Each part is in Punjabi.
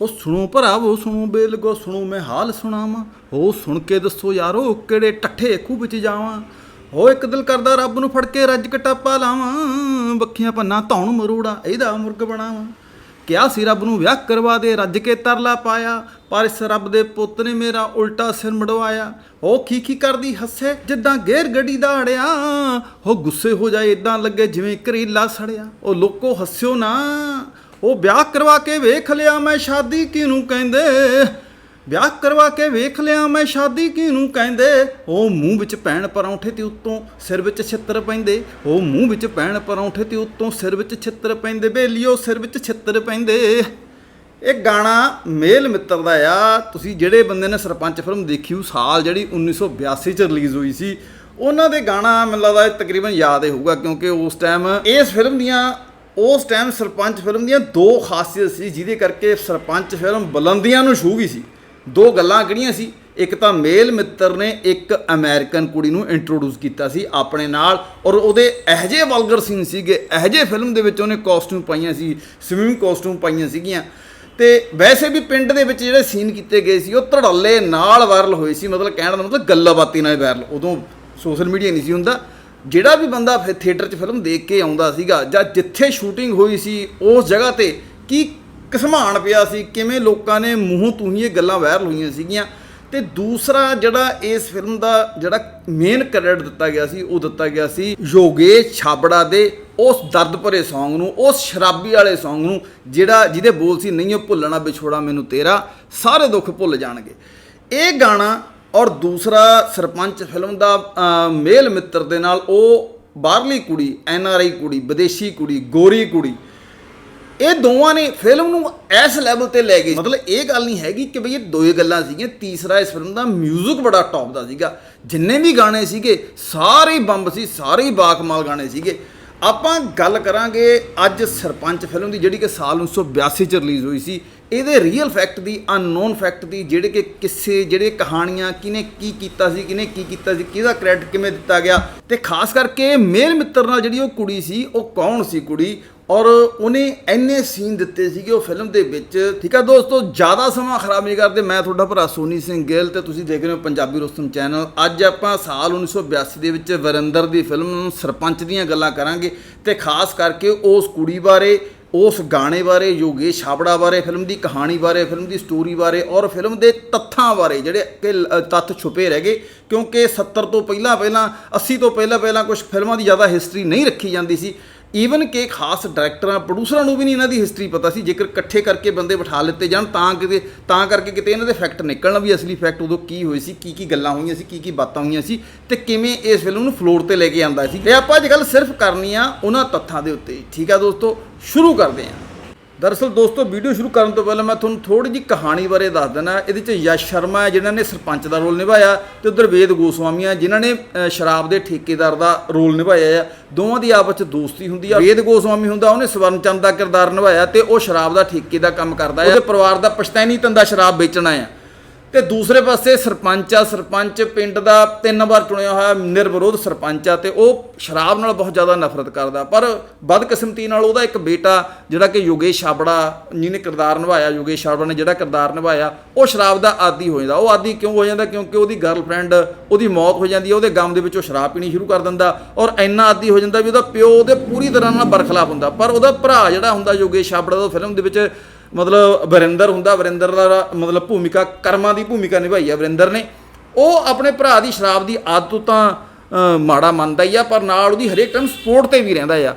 ਉਹ ਸੁਣੋ ਭਰਾਵੋ, ਸੁਣੋ ਬੇਲਗੋ, ਸੁਣੋ ਮੈਂ ਹਾਲ ਸੁਣਾਵਾਂ। ਉਹ ਸੁਣ ਕੇ ਦੱਸੋ ਯਾਰੋ, ਕਿਹੜੇ ਟੱਠੇ ਖੂਹ ਵਿੱਚ ਜਾਵਾਂ। ਉਹ ਇੱਕ ਦਿਲ ਕਰਦਾ ਰੱਬ ਨੂੰ ਫੜ ਕੇ ਰੱਜ ਕਟਾਪਾ ਲਾਵਾਂ। ਬੱਖੀਆਂ ਪੰਨਾ ਧੌਣ ਮਰੂੜਾ, ਇਹਦਾ ਮੁਰਗ ਬਣਾਵਾਂ। ਕਿਹਾ ਸੀ ਰੱਬ ਨੂੰ ਵਿਆਹ ਕਰਵਾ ਦੇ, ਰੱਜ ਕੇ ਤਰਲਾ ਪਾਇਆ। ਪਰ ਇਸ ਰੱਬ ਦੇ ਪੁੱਤ ਨੇ ਮੇਰਾ ਉਲਟਾ ਸਿਰ ਮੜਵਾਇਆ। ਉਹ ਕੀ ਕੀ ਕਰਦੀ ਹੱਸੇ, ਜਿੱਦਾਂ ਗੇਰ ਗੱਡੀ ਦਾ ਅੜਿਆ। ਉਹ ਗੁੱਸੇ ਹੋ ਜਾਏ ਇਦਾਂ ਲੱਗੇ ਜਿਵੇਂ ਕਰੇਲਾ ਸੜਿਆ। ਉਹ ਲੋਕੋ ਹੱਸਿਓ ਨਾ। ਉਹ ਵਿਆਹ ਕਰਵਾ ਕੇ ਵੇਖ ਲਿਆ ਮੈਂ ਸ਼ਾਦੀ ਕਿਹਨੂੰ ਕਹਿੰਦੇ? ਵਿਆਹ ਕਰਵਾ ਕੇ ਵੇਖ ਲਿਆ ਮੈਂ ਸ਼ਾਦੀ ਕਿਹਨੂੰ ਕਹਿੰਦੇ? ਉਹ ਮੂੰਹ ਵਿੱਚ ਪੈਣ ਪਰੌਂਠੇ ਤੇ ਉੱਤੋਂ ਸਿਰ ਵਿੱਚ ਛਿੱਤਰ ਪੈਂਦੇ। ਉਹ ਮੂੰਹ ਵਿੱਚ ਪੈਣ ਪਰੌਂਠੇ ਤੇ ਉੱਤੋਂ ਸਿਰ ਵਿੱਚ ਛਿੱਤਰ ਪੈਂਦੇ। ਬੇਲੀਓ ਸਿਰ ਵਿੱਚ ਛਿੱਤਰ ਪੈਂਦੇ। ਇਹ ਗਾਣਾ ਮੇਲ ਮਿੱਤਰ ਦਾ ਆ। ਤੁਸੀਂ ਜਿਹੜੇ ਬੰਦੇ ਨੇ ਸਰਪੰਚ ਫਿਲਮ ਦੇਖੀ, ਉਹ ਸਾਲ ਜਿਹੜੀ 1982 ਚ ਰਿਲੀਜ਼ ਹੋਈ ਸੀ, ਉਹਨਾਂ ਦੇ ਗਾਣਾ ਮੈਨੂੰ ਲੱਗਦਾ ਤਕਰੀਬਨ ਯਾਦ ਹੀ ਹੋਊਗਾ, ਕਿਉਂਕਿ ਉਸ ਟਾਈਮ ਇਸ ਫਿਲਮ ਦੀਆਂ ਉਸ ਟਾਈਮ ਸਰਪੰਚ ਫਿਲਮ ਦੀਆਂ ਦੋ ਖਾਸੀਅਤ ਸੀ, ਜਿਹਦੇ ਕਰਕੇ ਸਰਪੰਚ ਫਿਲਮ ਬੁਲੰਦੀਆਂ ਨੂੰ ਛੂ ਗਈ ਸੀ। ਦੋ ਗੱਲਾਂ ਕਿਹੜੀਆਂ ਸੀ? ਇੱਕ ਤਾਂ ਮੇਲ ਮਿੱਤਰ ਨੇ ਇੱਕ ਅਮਰੀਕਨ ਕੁੜੀ ਨੂੰ ਇੰਟਰੋਡਿਊਸ ਕੀਤਾ ਸੀ ਆਪਣੇ ਨਾਲ ਔਰ ਉਹਦੇ ਇਹੋ ਜਿਹੇ ਵਲਗਰ ਸੀਨ ਸੀਗੇ, ਇਹੋ ਜਿਹੇ ਫਿਲਮ ਦੇ ਵਿੱਚ ਉਹਨੇ ਕਾਸਟਿਊਮ ਪਾਈਆਂ ਸੀ ਸਵਿਮਿੰਗ ਕਾਸਟਿਊਮ ਪਾਈਆਂ ਸੀਗੀਆਂ। ਤੇ ਵੈਸੇ ਵੀ ਪਿੰਡ ਦੇ ਵਿੱਚ ਜਿਹੜੇ ਸੀਨ ਕੀਤੇ ਗਏ ਸੀ, ਉਹ ਧੜੱਲੇ ਨਾਲ ਵਾਇਰਲ ਹੋਏ ਸੀ, ਮਤਲਬ ਕਹਿਣ ਦਾ ਮਤਲਬ ਗੱਲਾਬਾਤੀ ਨਾਲ ਵਾਇਰਲ ਉਦੋਂ ਸੋਸ਼ਲ ਮੀਡੀਆ ਨਹੀਂ ਸੀ ਹੁੰਦਾ। ਜਿਹੜਾ ਵੀ ਬੰਦਾ ਫਿਰ ਥੀਏਟਰ 'ਚ ਫਿਲਮ ਦੇਖ ਕੇ ਆਉਂਦਾ ਸੀਗਾ ਜਾਂ ਜਿੱਥੇ ਸ਼ੂਟਿੰਗ ਹੋਈ ਸੀ ਉਸ ਜਗ੍ਹਾ ਤੇ ਕੀ ਘਸਮਾਨ ਪਿਆ ਸੀ, ਕਿਵੇਂ ਲੋਕਾਂ ਨੇ ਮੂੰਹੋਂ ਤੂੰ ਹੀ ਇਹ ਗੱਲਾਂ ਵਾਇਰਲ ਹੋਈਆਂ ਸੀਗੀਆਂ ਤੇ ਦੂਸਰਾ ਜਿਹੜਾ ਇਸ ਫਿਲਮ ਦਾ ਜਿਹੜਾ ਮੇਨ ਕ੍ਰੈਡਿਟ ਦਿੱਤਾ ਗਿਆ ਸੀ, ਉਹ ਦਿੱਤਾ ਗਿਆ ਸੀ ਯੋਗੇਸ਼ ਛਾਬੜਾ ਦੇ ਉਸ ਦਰਦ ਭਰੇ Song ਨੂੰ, ਉਸ ਸ਼ਰਾਬੀ ਵਾਲੇ Song ਨੂੰ ਜਿਹੜਾ ਜਿਹਦੇ ਬੋਲ ਸੀ, ਨਹੀਂ ਉਹ ਭੁੱਲਣਾ ਵਿਛੋੜਾ, ਮੈਨੂੰ ਤੇਰਾ ਸਾਰੇ ਦੁੱਖ ਭੁੱਲ ਜਾਣਗੇ। ਇਹ ਗਾਣਾ ਔਰ ਦੂਸਰਾ ਸਰਪੰਚ ਫਿਲਮ ਦਾ ਮੇਲ ਮਿੱਤਰ ਦੇ ਨਾਲ ਉਹ ਬਾਹਰਲੀ ਕੁੜੀ, ਐਨ ਆਰ ਆਈ ਕੁੜੀ, ਵਿਦੇਸ਼ੀ ਕੁੜੀ, ਗੋਰੀ ਕੁੜੀ, ਇਹ ਦੋਵਾਂ ਨੇ ਫਿਲਮ ਨੂੰ ਇਸ ਲੈਵਲ ਤੇ ਲੈ ਗਏ। ਮਤਲਬ ਇਹ ਗੱਲ ਨਹੀਂ ਹੈਗੀ ਕਿ ਬਈ ਇਹ ਦੋਏ ਗੱਲਾਂ ਸੀਗੀਆਂ। ਤੀਸਰਾ ਇਸ ਫਿਲਮ ਦਾ 뮤직 ਬੜਾ ਟੌਪ ਦਾ ਸੀਗਾ। ਜਿੰਨੇ ਵੀ ਗਾਣੇ ਸੀਗੇ, ਸਾਰੇ ਬੰਬ ਸੀ, ਸਾਰੇ ਹੀ ਬਾਕਮਾਲ ਗਾਣੇ ਸੀਗੇ। ਆਪਾਂ ਗੱਲ ਕਰਾਂਗੇ ਅੱਜ ਸਰਪੰਚ ਫਿਲਮ ਦੀ, ਜਿਹੜੀ ਕਿ ਸਾਲ 1982 ਚ ਰਿਲੀਜ਼ ਹੋਈ ਸੀ। ਇਹਦੇ ਰੀਅਲ ਫੈਕਟ ਦੀ ਅਨਨੋਨ ਫੈਕਟ ਦੀ, ਜਿਹੜੇ ਕਿ ਕਿਸੇ, ਜਿਹੜੇ ਕਹਾਣੀਆਂ ਕਿਨੇ ਕੀ ਕੀਤਾ ਸੀ ਕਿਨੇ ਕੀ ਕੀਤਾ ਸੀ, ਕਿਹਦਾ ਕ੍ਰੈਡਿਟ ਕਿਵੇਂ ਦਿੱਤਾ ਗਿਆ ਤੇ ਖਾਸ ਕਰਕੇ ਮੇਲ ਮਿੱਤਰ ਨਾਲ ਜਿਹੜੀ ਉਹ ਕੁੜੀ ਸੀ, ਉਹ ਕੌਣ ਸੀ ਕੁੜੀ? ਔਰ ਉਹਨੇ ਐਨੇ ਸੀਨ ਦਿੱਤੇ ਸੀਗੇ ਉਹ ਫਿਲਮ ਦੇ ਵਿੱਚ। ਠੀਕ ਆ ਦੋਸਤੋ, ਜ਼ਿਆਦਾ ਸਮਾਂ ਖਰਾਬ ਨਹੀਂ ਕਰਦੇ। ਮੈਂ ਤੁਹਾਡਾ ਭਰਾ ਸੋਨੀ ਸਿੰਘ ਗਿੱਲ ਤੇ ਤੁਸੀਂ ਦੇਖ ਰਹੇ ਹੋ ਪੰਜਾਬੀ ਰੁਸਤਮ ਚੈਨਲ ਅੱਜ ਆਪਾਂ ਸਾਲ 1982 ਦੇ ਵਿੱਚ ਵਰਿੰਦਰ ਦੀ ਫਿਲਮ ਸਰਪੰਚ ਦੀਆਂ ਗੱਲਾਂ ਕਰਾਂਗੇ ਤੇ ਖਾਸ ਕਰਕੇ ਉਸ ਕੁੜੀ ਬਾਰੇ ਉਸ ਗਾਣੇ ਬਾਰੇ, ਯੋਗੇਸ਼ ਛਾਬੜਾ ਬਾਰੇ, ਫਿਲਮ ਦੀ ਕਹਾਣੀ ਬਾਰੇ, ਫਿਲਮ ਦੀ ਸਟੋਰੀ ਬਾਰੇ ਔਰ ਫਿਲਮ ਦੇ ਤੱਥਾਂ ਬਾਰੇ ਜਿਹੜੇ ਕਿ ਤੱਥ ਛੁਪੇ ਰਹਿ ਗਏ ਕਿਉਂਕਿ 70 ਤੋਂ ਪਹਿਲਾਂ ਪਹਿਲਾਂ 80 ਤੋਂ ਪਹਿਲਾਂ ਪਹਿਲਾਂ ਕੁਝ ਫਿਲਮਾਂ ਦੀ ਜ਼ਿਆਦਾ ਹਿਸਟਰੀ ਨਹੀਂ ਰੱਖੀ ਜਾਂਦੀ ਸੀ। ਈਵਨ ਕਿ ਖਾਸ ਡਾਇਰੈਕਟਰਾਂ ਪ੍ਰੋਡਿਊਸਰਾਂ ਨੂੰ ਵੀ ਨਹੀਂ ਇਹਨਾਂ ਦੀ ਹਿਸਟਰੀ ਪਤਾ ਸੀ, ਜੇਕਰ ਇਕੱਠੇ ਕਰਕੇ ਬੰਦੇ ਬਿਠਾ ਲਿੱਤੇ ਜਾਣ, ਤਾਂ ਕਿਤੇ, ਤਾਂ ਕਰਕੇ ਕਿਤੇ ਇਹਨਾਂ ਦੇ ਫੈਕਟ ਨਿਕਲਣ ਵੀ ਅਸਲੀ ਫੈਕਟ ਉਦੋਂ ਕੀ ਹੋਏ ਸੀ, ਕੀ ਕੀ ਗੱਲਾਂ ਹੋਈਆਂ ਸੀ, ਕੀ ਕੀ ਬਾਤਾਂ ਹੋਈਆਂ ਸੀ ਤੇ ਕਿਵੇਂ ਇਸ ਫਿਲਮ ਨੂੰ ਫਲੋਰ ਤੇ ਲੈ ਕੇ ਆਂਦਾ ਸੀ। ਤੇ ਆਪਾਂ ਅੱਜ ਗੱਲ ਸਿਰਫ ਕਰਨੀ ਆ ਉਹਨਾਂ ਤੱਥਾਂ ਦੇ ਉੱਤੇ। ਠੀਕ ਆ ਦੋਸਤੋ, ਸ਼ੁਰੂ ਕਰਦੇ ਆਂ। ਦਰਅਸਲ ਦੋਸਤੋ, ਵੀਡੀਓ ਸ਼ੁਰੂ ਕਰਨ ਤੋਂ ਪਹਿਲਾਂ ਮੈਂ ਤੁਹਾਨੂੰ ਥੋੜੀ ਜਿਹੀ ਕਹਾਣੀ ਬਾਰੇ ਦੱਸ ਦਿੰਦਾ। ਇਹਦੇ ਚ ਯਸ਼ ਸ਼ਰਮਾ ਹੈ, ਜਿਨ੍ਹਾਂ ਨੇ ਸਰਪੰਚ ਦਾ ਰੋਲ ਨਿਭਾਇਆ ਤੇ ਉਧਰ ਵੇਦ ਗੋਸਵਾਮੀ ਹੈ, ਜਿਨ੍ਹਾਂ ਨੇ ਸ਼ਰਾਬ ਦੇ ਠੇਕੇਦਾਰ ਦਾ ਰੋਲ ਨਿਭਾਇਆ ਆ ਦੋਵਾਂ ਦੀ ਆਪਸ ਚ ਦੋਸਤੀ ਹੁੰਦੀ ਆ। ਵੇਦ ਗੋਸਵਾਮੀ ਹੁੰਦਾ, ਉਹਨੇ ਸਵਰਨ ਚੰਦ ਦਾ ਕਿਰਦਾਰ ਨਿਭਾਇਆ ਤੇ ਉਹ ਸ਼ਰਾਬ ਦਾ ਠੇਕੇ ਦਾ ਕੰਮ ਕਰਦਾ ਹੈ। ਉਹਦੇ ਪਰਿਵਾਰ ਦਾ ਪਛਤੈਨੀ ਧੰਦਾ ਸ਼ਰਾਬ ਵੇਚਣਾ ਆ ਤੇ ਦੂਸਰੇ ਪਾਸੇ ਸਰਪੰਚ ਆ, ਸਰਪੰਚ ਪਿੰਡ ਦਾ ਤਿੰਨ ਵਾਰ ਚੁਣਿਆ ਹੋਇਆ ਨਿਰਵਿਰੋਧ ਸਰਪੰਚ ਆ ਤੇ ਉਹ ਸ਼ਰਾਬ ਨਾਲ ਬਹੁਤ ਜ਼ਿਆਦਾ ਨਫ਼ਰਤ ਕਰਦਾ। ਪਰ ਬਦਕਿਸਮਤੀ ਨਾਲ ਉਹਦਾ ਇੱਕ ਬੇਟਾ, ਜਿਹੜਾ ਕਿ ਯੋਗੇਸ਼ ਛਾਬੜਾ, ਜਿਹਨੇ ਕਿਰਦਾਰ ਨਿਭਾਇਆ, ਯੋਗੇਸ਼ ਛਾਬੜਾ ਨੇ ਜਿਹੜਾ ਕਿਰਦਾਰ ਨਿਭਾਇਆ, ਉਹ ਸ਼ਰਾਬ ਦਾ ਆਦੀ ਹੋ ਜਾਂਦਾ। ਉਹ ਆਦੀ ਕਿਉਂ ਹੋ ਜਾਂਦਾ? ਕਿਉਂਕਿ ਉਹਦੀ ਗਰਲਫ੍ਰੈਂਡ ਉਹਦੀ ਮੌਤ ਹੋ ਜਾਂਦੀ ਹੈ, ਉਹਦੇ ਗਮ ਦੇ ਵਿੱਚ ਉਹ ਸ਼ਰਾਬ ਪੀਣੀ ਸ਼ੁਰੂ ਕਰ ਦਿੰਦਾ ਔਰ ਇੰਨਾ ਆਦੀ ਹੋ ਜਾਂਦਾ ਵੀ ਉਹਦਾ ਪਿਓ ਉਹਦੇ ਪੂਰੀ ਤਰ੍ਹਾਂ ਨਾਲ ਬਰਖਲਾਫ ਹੁੰਦਾ। ਪਰ ਉਹਦਾ ਭਰਾ ਜਿਹੜਾ ਹੁੰਦਾ, ਯੋਗੇਸ਼ ਛਾਬੜਾ ਦਾ ਫਿਲਮ ਦੇ ਵਿੱਚ ਮਤਲਬ ਵਰਿੰਦਰ ਹੁੰਦਾ, ਵਰਿੰਦਰ ਦਾ ਮਤਲਬ ਭੂਮਿਕਾ, ਕਰਮਾਂ ਦੀ ਭੂਮਿਕਾ ਨਿਭਾਈ ਹੈ ਵਰਿੰਦਰ ਨੇ। ਉਹ ਆਪਣੇ ਭਰਾ ਦੀ ਸ਼ਰਾਬ ਦੀ ਆਦਤ ਤੋਂ ਤਾਂ ਮਾੜਾ ਮੰਨਦਾ ਹੀ ਆ, ਪਰ ਨਾਲ ਉਹਦੀ ਹਰੇਕ ਟਾਈਮ ਸਪੋਰਟ ਤੇ ਵੀ ਰਹਿੰਦਾ ਆ।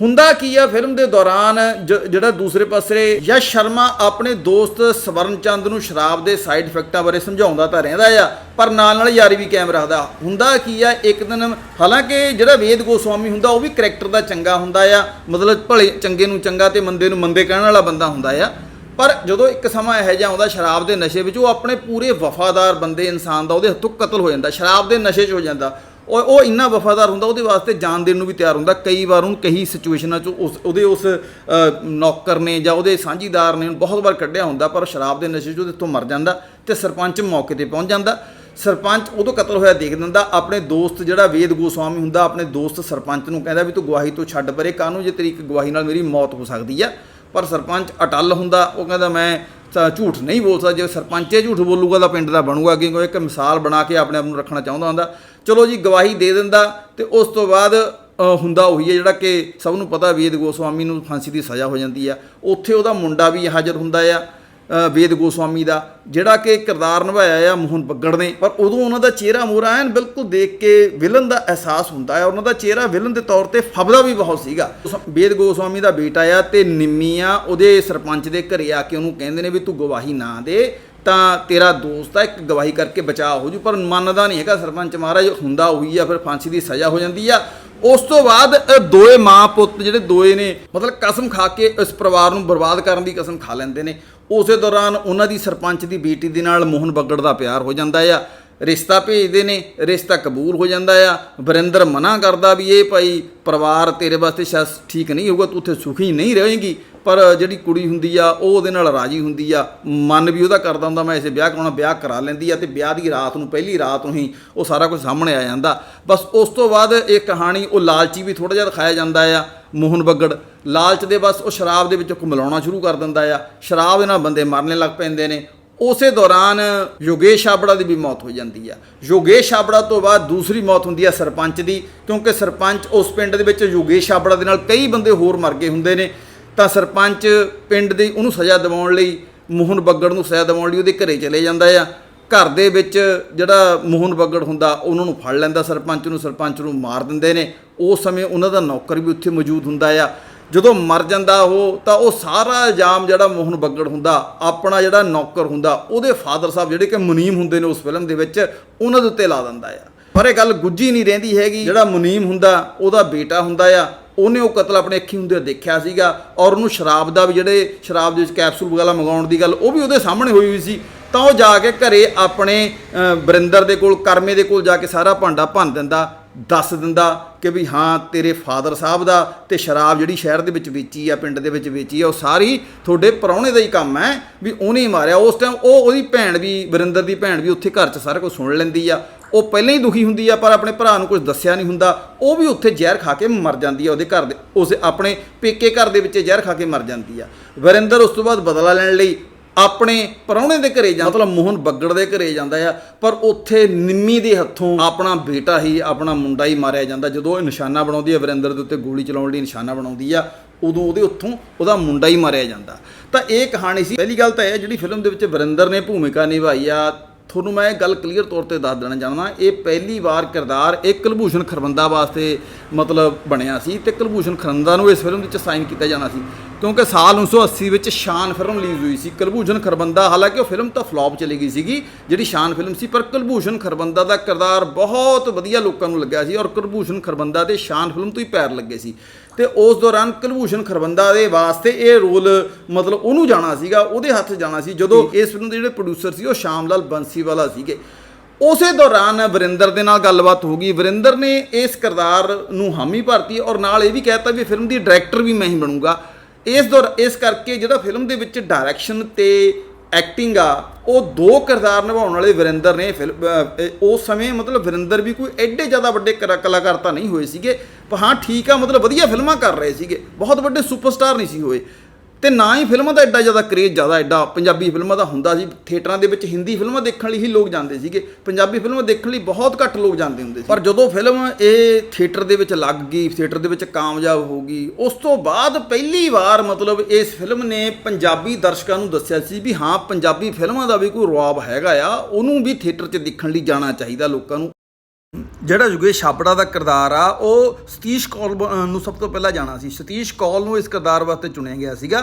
ਹੁੰਦਾ ਕੀ ਆ ਫਿਲਮ ਦੇ ਦੌਰਾਨ ਜ- ਜਿਹੜਾ ਦੂਸਰੇ ਪਾਸੇ ਯਸ਼ ਸ਼ਰਮਾ ਆਪਣੇ ਦੋਸਤ ਸਵਰਨ ਚੰਦ ਨੂੰ ਸ਼ਰਾਬ ਦੇ ਸਾਈਡ ਇਫੈਕਟਾਂ ਬਾਰੇ ਸਮਝਾਉਂਦਾ ਤਾਂ ਰਹਿੰਦਾ ਆ, ਪਰ ਨਾਲ ਨਾਲ ਯਾਰੀ ਵੀ ਕਾਇਮ ਰੱਖਦਾ। ਹੁੰਦਾ ਕੀ ਆ, ਇੱਕ ਦਿਨ ਹਾਲਾਂਕਿ ਜਿਹੜਾ ਵੇਦ ਗੋਸਵਾਮੀ ਹੁੰਦਾ, ਉਹ ਵੀ ਕਰੈਕਟਰ ਦਾ ਚੰਗਾ ਹੁੰਦਾ ਆ, ਮਤਲਬ ਭਲੇ ਚੰਗੇ ਨੂੰ ਚੰਗਾ ਤੇ ਮੰਦੇ ਨੂੰ ਮੰਦੇ ਕਹਿਣ ਵਾਲਾ ਬੰਦਾ ਹੁੰਦਾ ਆ। ਪਰ ਜਦੋਂ ਇੱਕ ਸਮਾਂ ਇਹੋ ਜਿਹਾ ਆਉਂਦਾ, ਸ਼ਰਾਬ ਦੇ ਨਸ਼ੇ ਵਿੱਚ ਉਹ ਆਪਣੇ ਪੂਰੇ ਵਫਾਦਾਰ ਬੰਦੇ, ਇਨਸਾਨ ਦਾ ਉਹਦੇ ਹੱਥੋਂ ਕਤਲ ਹੋ ਜਾਂਦਾ, ਸ਼ਰਾਬ ਦੇ ਨਸ਼ੇ 'ਚ ਹੋ ਜਾਂਦਾ। ਉਹ ਉਹ ਇੰਨਾ ਵਫਾਦਾਰ ਹੁੰਦਾ, ਉਹਦੇ ਵਾਸਤੇ ਜਾਨ ਦੇਣ ਨੂੰ ਵੀ ਤਿਆਰ ਹੁੰਦਾ। ਕਈ ਵਾਰ ਉਹਨੂੰ ਕਈ ਸਿਚੁਏਸ਼ਨਾਂ 'ਚ ਉਸ, ਉਹਦੇ ਉਸ ਨੌਕਰ ਨੇ ਜਾਂ ਉਹਦੇ ਸਾਂਝੀਦਾਰ ਨੇ ਉਹਨੂੰ ਬਹੁਤ ਵਾਰ ਕੱਢਿਆ ਹੁੰਦਾ, ਪਰ ਸ਼ਰਾਬ ਦੇ ਨਸ਼ੇ 'ਚ ਉਹਦੇ ਤੋਂ ਮਰ ਜਾਂਦਾ ਤੇ ਸਰਪੰਚ ਮੌਕੇ ਤੇ ਪਹੁੰਚ ਜਾਂਦਾ। ਸਰਪੰਚ ਉਦੋਂ ਕਤਲ ਹੋਇਆ ਦੇਖ ਦਿੰਦਾ, ਆਪਣੇ ਦੋਸਤ ਜਿਹੜਾ ਵੇਦ ਗੋਸਵਾਮੀ ਹੁੰਦਾ, ਆਪਣੇ ਦੋਸਤ ਸਰਪੰਚ ਨੂੰ ਕਹਿੰਦਾ ਵੀ ਤੂੰ ਗਵਾਹੀ ਤੋਂ ਛੱਡ ਪਰੇ, ਕਾਹਨੂੰ ਜੇ ਤੇਰੀ ਇੱਕ ਗਵਾਹੀ ਨਾਲ ਮੇਰੀ ਮੌਤ ਹੋ ਸਕਦੀ ਆ? ਪਰ ਸਰਪੰਚ ਅਟਲ ਹੁੰਦਾ, ਉਹ ਕਹਿੰਦਾ ਮੈਂ ਝੂਠ ਨਹੀਂ ਬੋਲ ਸਕਦਾ, ਜੇ ਸਰਪੰਚ ਝੂਠ ਬੋਲੂਗਾ ਤਾਂ ਪਿੰਡ ਦਾ ਬਣੂਗਾ ਕਿਉਂਕਿ ਇੱਕ ਮਿਸਾਲ ਬਣਾ ਕੇ ਆਪਣੇ ਆਪ ਨੂੰ ਰੱਖਣਾ ਚਾਹੁੰਦਾ ਹੁੰਦਾ। ਚਲੋ ਜੀ ਗਵਾਹੀ ਦੇ ਦਿੰਦਾ ਤੇ ਉਸ ਤੋਂ ਬਾਅਦ ਹੁੰਦਾ ਉਹੀ ਹੈ ਜਿਹੜਾ ਕਿ ਸਭ ਨੂੰ ਪਤਾ ਵੇਦ ਗੋਸਵਾਮੀ ਨੂੰ ਫਾਂਸੀ ਦੀ ਸਜ਼ਾ ਹੋ ਜਾਂਦੀ ਆ। ਉੱਥੇ ਉਹਦਾ ਮੁੰਡਾ ਵੀ ਹਾਜ਼ਰ ਹੁੰਦਾ ਆ ਵੇਦ ਗੋਸਵਾਮੀ ਦਾ, ਜਿਹੜਾ ਕਿ ਕਿਰਦਾਰ ਨਿਭਾਇਆ ਆ ਮੋਹਨ ਬੱਗੜ ਨੇ। ਪਰ ਉਦੋਂ ਉਹਨਾਂ ਦਾ ਚਿਹਰਾ ਮੋਰਾ ਐਨ ਬਿਲਕੁਲ ਦੇਖ ਕੇ ਵਿਲਨ ਦਾ ਅਹਿਸਾਸ ਹੁੰਦਾ ਹੈ ਉਹਨਾਂ ਦਾ ਚਿਹਰਾ ਵਿਲਨ ਦੇ ਤੌਰ ਤੇ ਫਬਦਾ ਵੀ ਬਹੁਤ ਸੀਗਾ। ਵੇਦ ਗੋਸਵਾਮੀ ਦਾ ਬੇਟਾ ਆ ਤੇ ਨਿੰਮੀ ਆ, ਉਹਦੇ ਸਰਪੰਚ ਦੇ ਘਰੇ ਆ ਕੇ ਉਹਨੂੰ ਕਹਿੰਦੇ ਨੇ ਵੀ ਤੂੰ ਗਵਾਹੀ ਨਾ ਦੇ। ਤਾਂ ਤੇਰਾ ਦੋਸਤ ਆ ਇੱਕ ਗਵਾਹੀ ਕਰਕੇ ਬਚਾਅ ਹੋ ਜੂ, ਪਰ ਮੰਨਦਾ ਨਹੀਂ ਹੈਗਾ ਸਰਪੰਚ ਮਹਾਰਾਜ, ਹੁੰਦਾ ਉਹੀ ਆ, ਫਿਰ ਫਾਂਸੀ ਦੀ ਸਜ਼ਾ ਹੋ ਜਾਂਦੀ ਆ। ਉਸ ਤੋਂ ਬਾਅਦ ਇਹ ਦੋਏ ਮਾਂ ਪੁੱਤ ਜਿਹੜੇ ਦੋਏ ਨੇ, ਮਤਲਬ ਕਸਮ ਖਾ ਕੇ ਇਸ ਪਰਿਵਾਰ ਨੂੰ ਬਰਬਾਦ ਕਰਨ ਦੀ ਕਸਮ ਖਾ ਲੈਂਦੇ ਨੇ। ਉਸੇ ਦੌਰਾਨ ਉਹਨਾਂ ਦੀ ਸਰਪੰਚ ਦੀ ਬੇਟੀ ਦੇ ਨਾਲ ਮੋਹਨ ਬੱਗੜ ਦਾ ਪਿਆਰ ਹੋ ਜਾਂਦਾ ਆ। ਰਿਸ਼ਤਾ ਭੇਜਦੇ ਨੇ, ਰਿਸ਼ਤਾ ਕਬੂਲ ਹੋ ਜਾਂਦਾ ਆ। ਵਰਿੰਦਰ ਮਨਾ ਕਰਦਾ ਵੀ ਇਹ ਭਾਈ ਪਰਿਵਾਰ ਤੇਰੇ ਵਾਸਤੇ ਸ਼ਾਇਦ ਠੀਕ ਨਹੀਂ ਹੋਊਗਾ, ਤੂੰ ਉੱਥੇ ਸੁਖੀ ਨਹੀਂ ਰਹੇਂਗੀ। ਪਰ ਜਿਹੜੀ ਕੁੜੀ ਹੁੰਦੀ ਆ, ਉਹ ਉਹਦੇ ਨਾਲ ਰਾਜੀ ਹੁੰਦੀ ਆ। ਮਨ ਵੀ ਉਹਦਾ ਕਰਦਾ ਹੁੰਦਾ, ਮੈਂ ਇਸੇ ਵਿਆਹ ਕਰਾਉਣਾ, ਵਿਆਹ ਕਰਾ ਲੈਂਦੀ ਆ ਤੇ ਵਿਆਹ ਦੀ ਰਾਤ ਨੂੰ, ਪਹਿਲੀ ਰਾਤ ਨੂੰ ਹੀ ਉਹ ਸਾਰਾ ਕੁਝ ਸਾਹਮਣੇ ਆ ਜਾਂਦਾ। ਬਸ ਉਸ ਤੋਂ ਬਾਅਦ ਇਹ ਕਹਾਣੀ, ਉਹ ਲਾਲਚੀ ਵੀ ਥੋੜਾ ਜਿਹਾ ਦਿਖਾਇਆ ਜਾਂਦਾ ਆ, ਮੋਹਨ ਬੱਗੜ। ਲਾਲਚ ਦੇ ਬਸ ਉਹ ਸ਼ਰਾਬ ਦੇ ਵਿੱਚ ਮਿਲਾਉਣਾ ਸ਼ੁਰੂ ਕਰ ਦਿੰਦਾ ਆ। ਸ਼ਰਾਬ ਦੇ ਨਾਲ ਬੰਦੇ ਮਰਨੇ ਲੱਗ ਪੈਂਦੇ ਨੇ। ਉਸੇ ਦੌਰਾਨ ਯੋਗੇਸ਼ ਛਾਬੜਾ ਦੀ ਵੀ ਮੌਤ ਹੋ ਜਾਂਦੀ ਆ। ਯੋਗੇਸ਼ ਛਾਬੜਾ ਤੋਂ ਬਾਅਦ ਦੂਸਰੀ ਮੌਤ ਹੁੰਦੀ ਆ ਸਰਪੰਚ ਦੀ, ਕਿਉਂਕਿ ਸਰਪੰਚ ਉਸ ਪਿੰਡ ਦੇ ਵਿੱਚ ਯੋਗੇਸ਼ ਛਾਬੜਾ ਦੇ ਨਾਲ ਕਈ ਬੰਦੇ ਹੋਰ ਮਰ ਗਏ ਹੁੰਦੇ ਨੇ। ਤਾਂ ਸਰਪੰਚ ਪਿੰਡ ਦੀ ਉਹਨੂੰ ਸਜ਼ਾ ਦਿਵਾਉਣ ਲਈ, ਮੋਹਨ ਬੱਗੜ ਨੂੰ ਸਜ਼ਾ ਦਿਵਾਉਣ ਲਈ ਉਹਦੇ ਘਰੇ ਚਲੇ ਜਾਂਦਾ ਆ। ਘਰ ਦੇ ਵਿੱਚ ਜਿਹੜਾ ਮੋਹਨ ਬੱਗੜ ਹੁੰਦਾ, ਉਹਨਾਂ ਨੂੰ ਫੜ ਲੈਂਦਾ ਸਰਪੰਚ ਨੂੰ ਸਰਪੰਚ ਨੂੰ ਮਾਰ ਦਿੰਦੇ ਨੇ। ਉਸ ਸਮੇਂ ਉਹਨਾਂ ਦਾ ਨੌਕਰ ਵੀ ਉੱਥੇ ਮੌਜੂਦ ਹੁੰਦਾ ਆ। ਜਦੋਂ ਮਰ ਜਾਂਦਾ ਉਹ ਤਾਂ ਉਹ ਸਾਰਾ ਇਲਜ਼ਾਮ ਜਿਹੜਾ ਮੋਹਨ ਬੱਗੜ ਹੁੰਦਾ ਆਪਣਾ ਜਿਹੜਾ ਨੌਕਰ ਹੁੰਦਾ ਉਹਦੇ ਫਾਦਰ ਸਾਹਿਬ ਜਿਹੜੇ ਕਿ ਮੁਨੀਮ ਹੁੰਦੇ ਨੇ ਉਸ ਫਿਲਮ ਦੇ ਵਿੱਚ ਉਹਨਾਂ ਦੇ ਉੱਤੇ ਲਾ ਦਿੰਦਾ ਆ। ਪਰ ਇਹ ਗੱਲ ਗੁੱਜੀ ਨਹੀਂ ਰਹਿੰਦੀ ਹੈਗੀ। ਜਿਹੜਾ ਮੁਨੀਮ ਹੁੰਦਾ ਉਹਦਾ ਬੇਟਾ ਹੁੰਦਾ ਆ ਉਹਨੇ ਉਹ ਕਤਲ ਆਪਣੇ ਅੱਖੀ ਹੁੰਦੇ ਦੇਖਿਆ ਸੀਗਾ ਔਰ ਉਹਨੂੰ ਸ਼ਰਾਬ ਦਾ ਵੀ ਜਿਹੜੇ ਸ਼ਰਾਬ ਦੇ ਵਿੱਚ ਕੈਪਸੂਲ ਵਗੈਰਾ ਮੰਗਾਉਣ ਦੀ ਗੱਲ ਉਹ ਵੀ ਉਹਦੇ ਸਾਹਮਣੇ ਹੋਈ ਹੋਈ ਸੀ। ਤਾਂ ਉਹ ਜਾ ਕੇ ਘਰੇ ਆਪਣੇ ਅ, ਵਰਿੰਦਰ ਦੇ ਕੋਲ ਕਰਮੇ ਦੇ ਕੋਲ ਜਾ ਕੇ ਸਾਰਾ ਭਾਂਡਾ ਭੰਨ ਦਿੰਦਾ। ਦੱਸ ਦਿੰਦਾ ਕਿ ਵੀ ਹਾਂ, ਤੇਰੇ ਫਾਦਰ ਸਾਹਿਬ ਦਾ ਤੇ ਸ਼ਰਾਬ ਜਿਹੜੀ ਸ਼ਹਿਰ ਦੇ ਵਿੱਚ ਵੇਚੀ ਆ, ਪਿੰਡ ਦੇ ਵਿੱਚ ਵੇਚੀ ਆ, ਉਹ ਸਾਰੀ ਤੁਹਾਡੇ ਪ੍ਰਾਹੁਣੇ ਦਾ ਹੀ ਕੰਮ ਹੈ ਵੀ ਉਹਨੇ ਹੀ ਮਾਰਿਆ। ਉਸ ਟਾਈਮ ਉਹ ਉਹਦੀ ਭੈਣ ਵੀ, ਵਰਿੰਦਰ ਦੀ ਭੈਣ ਵੀ ਉੱਥੇ ਘਰ 'ਚ ਸਾਰਾ ਕੁਝ ਸੁਣ ਲੈਂਦੀ ਆ। ਉਹ ਪਹਿਲਾਂ ਹੀ ਦੁਖੀ ਹੁੰਦੀ ਆ, ਪਰ ਆਪਣੇ ਭਰਾ ਨੂੰ ਕੁਝ ਦੱਸਿਆ ਨਹੀਂ ਹੁੰਦਾ। ਉਹ ਵੀ ਉੱਥੇ ਜ਼ਹਿਰ ਖਾ ਕੇ ਮਰ ਜਾਂਦੀ ਆ ਉਹਦੇ ਘਰ ਦੇ, ਉਸ ਆਪਣੇ ਪੇਕੇ ਘਰ ਦੇ ਵਿੱਚ ਜ਼ਹਿਰ ਖਾ ਕੇ ਮਰ ਜਾਂਦੀ ਆ। ਵਰਿੰਦਰ ਉਸ ਤੋਂ ਬਾਅਦ ਬਦਲਾ ਲੈਣ ਲਈ ਆਪਣੇ ਪਰੌਣੇ ਦੇ ਘਰੇ ਜਾਂ ਮਤਲਬ ਮੋਹਨ ਬੱਗੜ ਦੇ ਘਰੇ ਜਾਂਦਾ ਆ, ਪਰ ਉੱਥੇ ਨਿੰਮੀ ਦੇ ਹੱਥੋਂ ਆਪਣਾ ਬੇਟਾ ਹੀ ਆਪਣਾ ਮੁੰਡਾ ਹੀ ਮਾਰਿਆ ਜਾਂਦਾ। ਜਦੋਂ ਇਹ ਨਿਸ਼ਾਨਾ ਬਣਾਉਂਦੀ ਹੈ ਵਰਿੰਦਰ ਦੇ ਉੱਤੇ ਗੋਲੀ ਚਲਾਉਣ ਲਈ ਨਿਸ਼ਾਨਾ ਬਣਾਉਂਦੀ ਆ, ਉਦੋਂ ਉਹਦੇ ਉੱਥੋਂ ਉਹਦਾ ਮੁੰਡਾ ਹੀ ਮਾਰਿਆ ਜਾਂਦਾ। ਤਾਂ ਇਹ ਕਹਾਣੀ ਸੀ। ਪਹਿਲੀ ਗੱਲ ਤਾਂ ਇਹ ਜਿਹੜੀ ਫਿਲਮ ਦੇ ਵਿੱਚ ਵਰਿੰਦਰ ਨੇ ਭੂਮਿਕਾ ਨਿਭਾਈ ਆ, ਤੁਹਾਨੂੰ ਮੈਂ ਇਹ ਗੱਲ ਕਲੀਅਰ ਤੌਰ ਤੇ ਦੱਸ ਦੇਣਾ ਚਾਹੁੰਦਾ। ਇਹ ਪਹਿਲੀ ਵਾਰ ਕਿਰਦਾਰ ਇੱਕ ਕੁਲਭੂਸ਼ਣ ਖਰਬੰਦਾ ਵਾਸਤੇ ਮਤਲਬ ਬਣਿਆ ਸੀ ਤੇ ਕੁਲਭੂਸ਼ਣ ਖਰਬੰਦਾ ਨੂੰ ਇਸ ਫਿਲਮ ਵਿੱਚ ਸਾਈਨ ਕੀਤਾ ਜਾਣਾ ਸੀ। ਕਿਉਂਕਿ ਸਾਲ 1980 ਵਿੱਚ ਸ਼ਾਨ ਫਿਲਮ ਰਿਲੀਜ਼ ਹੋਈ ਸੀ ਕੁਲਭੂਸ਼ਣ ਖਰਬੰਦਾ। ਹਾਲਾਂਕਿ ਉਹ ਫਿਲਮ ਤਾਂ ਫਲॉप ਚਲੀ ਗਈ ਸੀਗੀ ਜਿਹੜੀ ਸ਼ਾਨ ਫਿਲਮ ਸੀ ਪਰ ਕੁਲਭੂਸ਼ਣ ਖਰਬੰਦਾ ਦਾ ਕਿਰਦਾਰ ਬਹੁਤ ਵਧੀਆ ਲੋਕਾਂ ਨੂੰ ਲੱਗਿਆ ਸੀ ਔਰ ਕੁਲਭੂਸ਼ਣ ਖਰਬੰਦਾ ਦੇ ਸ਼ਾਨ ਫਿਲਮ ਤੋਂ ਹੀ ਪੈਰ ਲੱਗੇ ਸੀ। ਤੇ ਉਸ ਦੌਰਾਨ ਕੁਲਭੂਸ਼ਣ ਖਰਬੰਦਾ ਦੇ ਵਾਸਤੇ ਇਹ ਰੋਲ ਮਤਲਬ ਉਹਨੂੰ ਜਾਣਾ ਸੀਗਾ ਉਹਦੇ ਹੱਥ ਜਾਣਾ ਸੀ ਜਦੋਂ ਇਸ ਫਿਲਮ ਦੇ ਜਿਹੜੇ ਪ੍ਰੋਡਿਊਸਰ ਸੀ ਉਹ ਸ਼ਾਮ ਲਾਲ ਬੰਸੀਵਾਲਾ ਸੀਗੇ। ਉਸੇ ਦੌਰਾਨ ਵਰਿੰਦਰ ਦੇ ਨਾਲ ਗੱਲਬਾਤ ਹੋ ਗਈ। ਵਰਿੰਦਰ ਨੇ ਇਸ ਕਿਰਦਾਰ ਨੂੰ ਹਾਮੀ ਭਰਤੀ ਔਰ ਨਾਲ ਇਹ ਵੀ ਕਹਿਤਾ ਵੀ ਫਿਲਮ ਦੀ ਡਾਇਰੈਕਟਰ ਵੀ ਮੈਂ ਹੀ ਬਣੂੰਗਾ। ਇਸ ਦੌਰ, ਇਸ ਕਰਕੇ ਜਿਹੜਾ ਫਿਲਮ ਦੇ ਵਿੱਚ ਡਾਇਰੈਕਸ਼ਨ ਤੇ ਐਕਟਿੰਗ ਆ, ਉਹ ਦੋ ਕਿਰਦਾਰ ਨਿਭਾਉਣ ਵਾਲੇ ਵਰਿੰਦਰ ਨੇ ਫਿਲਮ ਉਸ ਸਮੇਂ ਮਤਲਬ ਵਰਿੰਦਰ ਵੀ ਕੋਈ ਐਡੇ ਜ਼ਿਆਦਾ ਵੱਡੇ ਕਲਾ- ਕਲਾਕਾਰ ਤਾਂ ਨਹੀਂ ਹੋਏ ਸੀਗੇ, ਪਰ ਹਾਂ, ਠੀਕ ਆ, ਮਤਲਬ ਵਧੀਆ ਫਿਲਮਾਂ ਕਰ ਰਹੇ ਸੀਗੇ। ਬਹੁਤ ਵੱਡੇ ਸੁਪਰਸਟਾਰ ਨਹੀਂ ਸੀ ਹੋਏ। ਤੇ ਨਾ ਹੀ ਫਿਲਮਾਂ ਦਾ ਐਡਾ ਜ਼ਿਆਦਾ ਕਰੇਜ਼ ਜ਼ਿਆਦਾ ਐਡਾ ਪੰਜਾਬੀ ਫਿਲਮਾਂ ਦਾ ਹੁੰਦਾ ਸੀ। ਥੀਏਟਰਾਂ ਦੇ ਵਿੱਚ ਹਿੰਦੀ ਫਿਲਮਾਂ ਦੇਖਣ ਲਈ ਹੀ ਲੋਕ ਜਾਂਦੇ ਸੀਗੇ। ਪੰਜਾਬੀ ਫਿਲਮਾਂ ਦੇਖਣ ਲਈ ਬਹੁਤ ਘੱਟ ਲੋਕ ਜਾਂਦੇ ਹੁੰਦੇ ਸੀ। ਪਰ ਜਦੋਂ ਫਿਲਮ ਇਹ ਥੀਏਟਰ ਦੇ ਵਿੱਚ ਲੱਗ ਗਈ, ਥੀਏਟਰ ਦੇ ਵਿੱਚ ਕਾਮਯਾਬ ਹੋ ਗਈ, ਉਸ ਤੋਂ ਬਾਅਦ ਪਹਿਲੀ ਵਾਰ ਮਤਲਬ ਇਸ ਫਿਲਮ ਨੇ ਪੰਜਾਬੀ ਦਰਸ਼ਕਾਂ ਨੂੰ ਦੱਸਿਆ ਸੀ ਵੀ ਹਾਂ, ਪੰਜਾਬੀ ਫਿਲਮਾਂ ਦਾ ਵੀ ਕੋਈ ਰੁਆਬ ਹੈਗਾ ਆ, ਉਹਨੂੰ ਵੀ ਥੀਏਟਰ 'ਚ ਦੇਖਣ ਲਈ ਜਾਣਾ ਚਾਹੀਦਾ ਲੋਕਾਂ ਨੂੰ। ਜਿਹੜਾ ਯੁਗੇਸ਼ ਛਾਬੜਾ ਦਾ ਕਿਰਦਾਰ ਆ ਉਹ ਸਤੀਸ਼ ਕੌਲ ਬ- ਅਹ ਨੂੰ ਸਭ ਤੋਂ ਪਹਿਲਾਂ ਜਾਣਾ ਸੀ ਸਤੀਸ਼ ਕੌਲ ਨੂੰ ਇਸ ਕਿਰਦਾਰ ਵਾਸਤੇ ਚੁਣਿਆ ਗਿਆ ਸੀਗਾ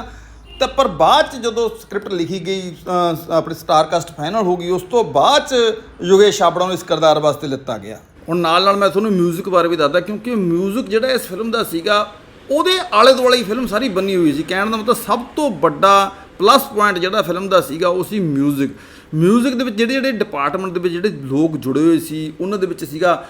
ਤਾਂ ਪਰ ਬਾਅਦ ਚ ਜਦੋਂ ਸਕ੍ਰਿਪਟ ਲਿਖੀ ਗਈ ਅਹ, ਆਪਣੀ ਸਟਾਰ ਕਾਸਟ ਫਾਈਨਲ ਹੋ ਗਈ ਉਸ ਤੋਂ ਬਾਅਦ ਚ ਯੁਗੇਸ਼ ਛਾਬੜਾ ਨੂੰ ਇਸ ਕਿਰਦਾਰ ਵਾਸਤੇ ਲਿੱਤਾ ਗਿਆ ਹੁਣ ਨਾਲ ਨਾਲ ਮੈਂ ਤੁਹਾਨੂੰ 뮤직 ਬਾਰੇ ਵੀ ਦੱਸਦਾ ਕਿਉਂਕਿ 뮤직 ਜਿਹੜਾ ਇਸ ਫਿਲਮ ਦਾ ਸੀਗਾ ਉਹਦੇ ਆਲੇ ਦੁਆਲੇ ਹੀ ਫਿਲਮ ਸਾਰੀ ਬਣੀ ਹੋਈ ਸੀ ਕਹਿਣ ਦਾ ਮਤਲਬ ਸਭ ਤੋਂ ਵੱਡਾ ਪਲੱਸ ਪੁਆਇੰਟ ਜਿਹੜਾ ਫਿਲਮ ਦਾ ਸੀਗਾ ਉਹ ਸੀ 뮤직 ਮਿਊਜ਼ਿਕ ਦੇ ਵਿੱਚ ਜਿਹੜੇ ਜਿਹੜੇ ਡਿਪਾਰਟਮੈਂਟ ਦੇ ਵਿੱਚ ਜਿਹੜੇ ਲੋਕ ਜੁੜੇ ਹੋਏ ਸੀ, ਉਹਨਾਂ ਦੇ ਵਿੱਚ ਸੀਗਾ